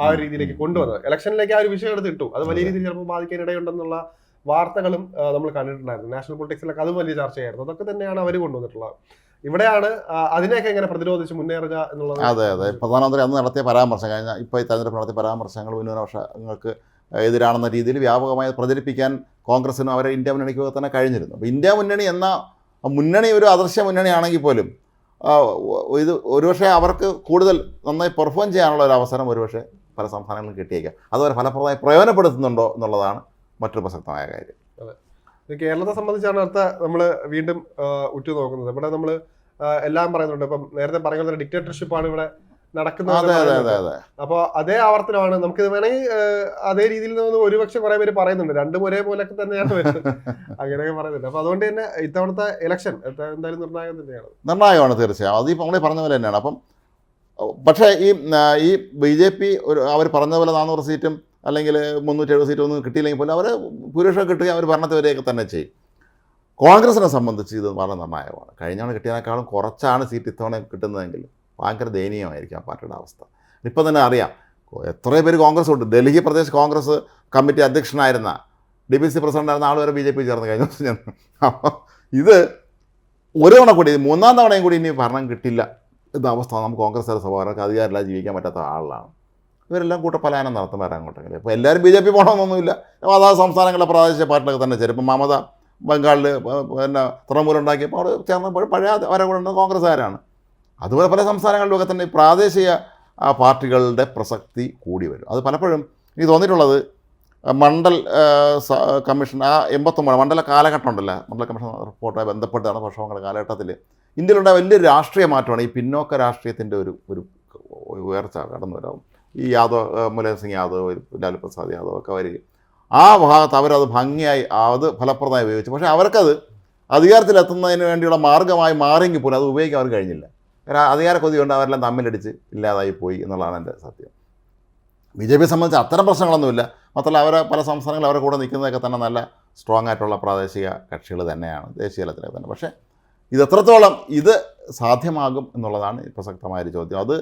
Speaker 2: ആ ഒരു രീതിയിലേക്ക് കൊണ്ടുവന്നത്. ഇലക്ഷനിലേക്ക് ആ ഒരു വിഷയം എടുത്തിട്ടു. അത് വലിയ രീതിയിൽ ചിലപ്പോൾ ബാധിക്കാൻ ഇടയുണ്ടെന്നുള്ള വാർത്തകളും നമ്മൾ കണ്ടിട്ടുണ്ടായിരുന്നു. നാഷണൽ പൊളിറ്റിക്സിലൊക്കെ അതും വലിയ ചർച്ചയായിരുന്നു. അതൊക്കെ തന്നെയാണ് അവർ കൊണ്ടുവന്നിട്ടുള്ളത്. ഇവിടെയാണ് അതിനെയൊക്കെ എങ്ങനെ പ്രതിരോധിച്ച് മുന്നേറുക എന്നുള്ളത്?
Speaker 1: അതെ അതെ. പ്രധാനമന്ത്രി അന്ന് നടത്തിയ പരാമർശം കഴിഞ്ഞ ഇപ്പോൾ ഈ തെരഞ്ഞെടുപ്പ് നടത്തിയ പരാമർശങ്ങൾ ന്യൂനപക്ഷങ്ങൾക്ക് എതിരാണെന്ന രീതിയിൽ വ്യാപകമായി പ്രചരിപ്പിക്കാൻ കോൺഗ്രസിനും അവരെ ഇന്ത്യ മുന്നണിക്ക് തന്നെ കഴിഞ്ഞിരുന്നു. അപ്പോൾ ഇന്ത്യ മുന്നണി എന്ന മുന്നണി ഒരു അദൃശ്യ മുന്നണിയാണെങ്കിൽ പോലും ഇത് ഒരുപക്ഷെ അവർക്ക് കൂടുതൽ നന്നായി പെർഫോം ചെയ്യാനുള്ള ഒരു അവസരം ഒരുപക്ഷെ പല സംസ്ഥാനങ്ങളിലും കിട്ടിയേക്കാം. അതുവരെ ഫലപ്രദമായി പ്രയോജനപ്പെടുത്തുന്നുണ്ടോ എന്നുള്ളതാണ് മറ്റൊരു പ്രസക്തമായ കാര്യം.
Speaker 2: അതെ. കേരളത്തെ സംബന്ധിച്ചാണ് അടുത്ത നമ്മൾ വീണ്ടും ഉറ്റുനോക്കുന്നത്. ഇവിടെ നമ്മൾ എല്ലാം പറയുന്നുണ്ട്. ഇപ്പം നേരത്തെ പറയുന്ന ഡിക്റ്റേറ്റർഷിപ്പ് ആണ് ഇവിടെ നടക്കുന്നത് അപ്പോൾ അതേ ആവർത്തനമാണ്. നമുക്ക് വേണമെങ്കിൽ അതേ രീതിയിൽ നിന്ന് ഒരുപക്ഷെ കുറെ പേര് പറയുന്നുണ്ട്. രണ്ടും ഒരേപോലൊക്കെ തന്നെയാണ് വരുന്നത്. അങ്ങനെയൊക്കെ പറയുന്നുണ്ട്. അപ്പൊ അതുകൊണ്ട് തന്നെ ഇത്തവണത്തെ ഇലക്ഷൻ എന്തായാലും നിർണായകം തന്നെയാണ്.
Speaker 1: നിർണായകമാണ് തീർച്ചയായും. അത് ഈ നമ്മളീ പറഞ്ഞ പോലെ തന്നെയാണ്. അപ്പം പക്ഷേ ഈ ഈ ബി ജെ പി ഒരു അവർ പറഞ്ഞ പോലെ നാനൂറ് സീറ്റും അല്ലെങ്കിൽ മുന്നൂറ്റി എഴുപത് സീറ്റ് ഒന്നും കിട്ടിയില്ലെങ്കിൽ പോലും അവർ ഭൂരിപക്ഷം കിട്ടുക അവർ ഭരണത്തിൽ വരെയൊക്കെ തന്നെ ചെയ്യും. കോൺഗ്രസിനെ സംബന്ധിച്ച് ഇത് വളരെ നിർണായകമാണ്. കഴിഞ്ഞ തവണ കിട്ടിയതിനേക്കാളും കുറച്ചാണ് സീറ്റ് ഇത്തവണ കിട്ടുന്നതെങ്കിൽ ഭയങ്കര ദയനീയമായിരിക്കും ആ പാർട്ടിയുടെ അവസ്ഥ. ഇപ്പം തന്നെ അറിയാം എത്ര പേര് കോൺഗ്രസ് ഉണ്ട്. ഡൽഹി പ്രദേശ് കോൺഗ്രസ് കമ്മിറ്റി അധ്യക്ഷനായിരുന്ന ഡി ബി സി പ്രസിഡന്റായിരുന്ന ആൾ വരെ ബി ജെ പി ചേർന്ന് കഴിഞ്ഞ ദിവസം ഞാൻ അപ്പോൾ ഇത് ഒരു തവണ കൂടി മൂന്നാം തവണയും കൂടി ഇനി ഭരണം കിട്ടില്ല എന്ന അവസ്ഥ നമുക്ക് കോൺഗ്രസ് സ്വഭാവർക്ക് അധികാരമില്ലാതെ ജീവിക്കാൻ പറ്റാത്ത ആളാണ്. ഇവരെല്ലാം കൂട്ടപ്പലായനം നടത്തും വരാൻ അങ്ങോട്ടെങ്കിൽ ഇപ്പോൾ എല്ലാവരും ബി ജെ പി പോകണമെന്നൊന്നുമില്ല അതാത് സംസ്ഥാനങ്ങളിലെ പ്രാദേശിക പാർട്ടികളൊക്കെ തന്നെ ചേരും ഇപ്പം മമത ബംഗാളിൽ പിന്നെ തൃണമൂലം ഉണ്ടാക്കിയപ്പോൾ അവിടെ ചേർന്നപ്പോൾ പഴയ ഉണ്ട് കോൺഗ്രസ്സുകാരാണ്. അതുപോലെ പല സംസ്ഥാനങ്ങളിലൊക്കെ തന്നെ പ്രാദേശിക പാർട്ടികളുടെ പ്രസക്തി കൂടി വരും. അത് പലപ്പോഴും എനിക്ക് തോന്നിയിട്ടുള്ളത് മണ്ഡൽ കമ്മീഷൻ ആ എൺപത്തൊമ്പത് മണ്ഡല കാലഘട്ടം ഉണ്ടല്ലോ. മണ്ഡല കമ്മീഷൻ റിപ്പോർട്ടുമായി ബന്ധപ്പെട്ടാണ് വർഷങ്ങളുടെ കാലഘട്ടത്തിൽ ഇന്ത്യയിലുണ്ടായ വലിയൊരു രാഷ്ട്രീയ മാറ്റമാണ് ഈ പിന്നോക്ക രാഷ്ട്രീയത്തിന്റെ ഒരു ഒരു ഉയർച്ച കടന്നു വരാവും ഈ യാദവ് മുലയൻ മുലായം സിംഗ് യാദവ് ലാലു പ്രസാദ് യാദവ് ഒക്കെ വരികയും. ആ ഭാഗത്ത് അവരത് ഭംഗിയായി അത് ഫലപ്രദമായി ഉപയോഗിച്ചു. പക്ഷേ അവർക്കത് അധികാരത്തിലെത്തുന്നതിന് വേണ്ടിയുള്ള മാർഗമായി മാറിയെങ്കിൽ പോലും അത് ഉപയോഗിക്കാൻ അവർ കഴിഞ്ഞില്ല. കാരണം അധികാര കൊതി കൊണ്ട് അവരെല്ലാം തമ്മിലടിച്ച് ഇല്ലാതായി പോയി എന്നുള്ളതാണ് എന്റെ സത്യം. ബി ജെ പിയെ സംബന്ധിച്ച് അത്തരം പ്രശ്നങ്ങളൊന്നുമില്ല. മാത്രമല്ല അവരെ പല സംസ്ഥാനങ്ങളിൽ അവരെ കൂടെ നിൽക്കുന്നതൊക്കെ തന്നെ നല്ല സ്ട്രോങ് ആയിട്ടുള്ള പ്രാദേശിക കക്ഷികൾ തന്നെയാണ് ദേശീയ തലത്തിലൊക്കെ തന്നെ. പക്ഷേ ഇത് എത്രത്തോളം ഇത് സാധ്യമാകും എന്നുള്ളതാണ് പ്രസക്തമായൊരു ചോദ്യം. അത്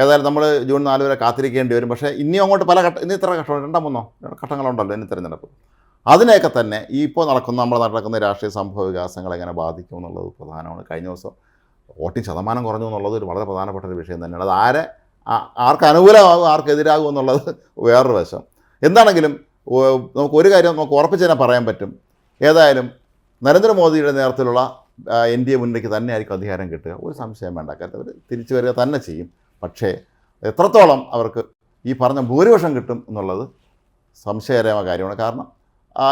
Speaker 1: ഏതായാലും നമ്മൾ ജൂൺ നാല് വരെ കാത്തിരിക്കേണ്ടി വരും. പക്ഷേ ഇനിയും അങ്ങോട്ട് പല ഘട്ടം ഇനി ഇത്ര ഘട്ടം രണ്ടാം മൂന്നോ? ഘട്ടങ്ങളുണ്ടല്ലോ ഇനി തിരഞ്ഞെടുപ്പ്. അതിനെയൊക്കെ തന്നെ ഇപ്പോൾ നടക്കുന്ന നമ്മൾ നടക്കുന്ന രാഷ്ട്രീയ സംഭവ വികാസങ്ങൾ എങ്ങനെ ബാധിക്കും എന്നുള്ളത് പ്രധാനമാണ്. കഴിഞ്ഞ ദിവസം വോട്ടിംഗ് ശതമാനം കുറഞ്ഞു എന്നുള്ളത് ഒരു വളരെ പ്രധാനപ്പെട്ട ഒരു വിഷയം തന്നെയാണ്. അത് ആരെ ആർക്ക് അനുകൂലമാകും ആർക്കെതിരാകും എന്നുള്ളത് വേറൊരു വശം. എന്താണെങ്കിലും നമുക്ക് ഒരു കാര്യം നമുക്ക് ഉറപ്പിച്ച് തന്നെ പറയാൻ പറ്റും. ഏതായാലും നരേന്ദ്രമോദിയുടെ നേതൃത്വത്തിലുള്ള എൻ ഡി എ മുന്നണിക്ക് തന്നെയായിരിക്കും അധികാരം കിട്ടുക. ഒരു സംശയം വേണ്ട. കാര്യം അവർ തിരിച്ചു വരിക തന്നെ ചെയ്യും. പക്ഷേ എത്രത്തോളം അവർക്ക് ഈ പറഞ്ഞ ഭൂരിപക്ഷം കിട്ടും എന്നുള്ളത് സംശയകരമായ കാര്യമാണ്. കാരണം ആ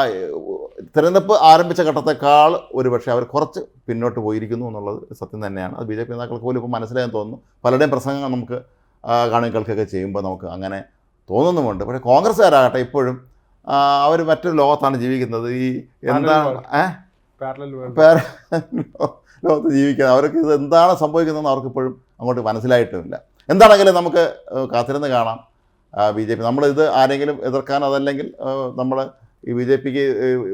Speaker 1: തിരഞ്ഞെടുപ്പ് ആരംഭിച്ച ഘട്ടത്തെക്കാൾ ഒരുപക്ഷെ അവർ കുറച്ച് പിന്നോട്ട് പോയിരിക്കുന്നു എന്നുള്ളത് സത്യം തന്നെയാണ്. അത് ബി ജെ പി നേതാക്കൾക്ക് പോലും ഇപ്പോൾ മനസ്സിലായെന്ന് തോന്നുന്നു. പലരുടെയും പ്രസംഗങ്ങൾ നമുക്ക് കാണുകൾ കേൾക്കുകയൊക്കെ ചെയ്യുമ്പോൾ നമുക്ക് അങ്ങനെ തോന്നുന്നുമുണ്ട്. പക്ഷേ കോൺഗ്രസ്സുകാരാകട്ടെ ഇപ്പോഴും അവർ മറ്റൊരു ലോകത്താണ് ജീവിക്കുന്നത്. ഈ എന്താണ് ലോകത്ത് ജീവിക്കുന്നത്. അവർക്ക് ഇത് എന്താണ് സംഭവിക്കുന്നതെന്ന് അവർക്കിപ്പോഴും അങ്ങോട്ട് മനസ്സിലായിട്ടുമില്ല. എന്താണെങ്കിലും നമുക്ക് കാത്തിരുന്ന് കാണാം. ബി ജെ പി നമ്മളിത് ആരെങ്കിലും എതിർക്കാൻ അതല്ലെങ്കിൽ നമ്മൾ ഈ ബി ജെ പിക്ക്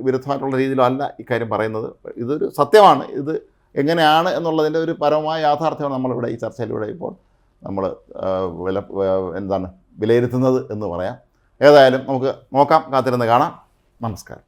Speaker 1: വിരുദ്ധമായിട്ടുള്ള രീതിയിലല്ല ഇക്കാര്യം പറയുന്നത്. ഇതൊരു സത്യമാണ്. ഇത് എങ്ങനെയാണ് എന്നുള്ളതിന്റെ ഒരു പരമമായ യാഥാർത്ഥ്യമാണ് നമ്മളിവിടെ ഈ ചർച്ചയിലൂടെ ഇപ്പോൾ നമ്മൾ വില എന്താണ് വിലയിരുത്തുന്നത് എന്ന് പറയാം. ഏതായാലും നമുക്ക് നോക്കാം കാത്തിരുന്ന് കാണാം. നമസ്കാരം.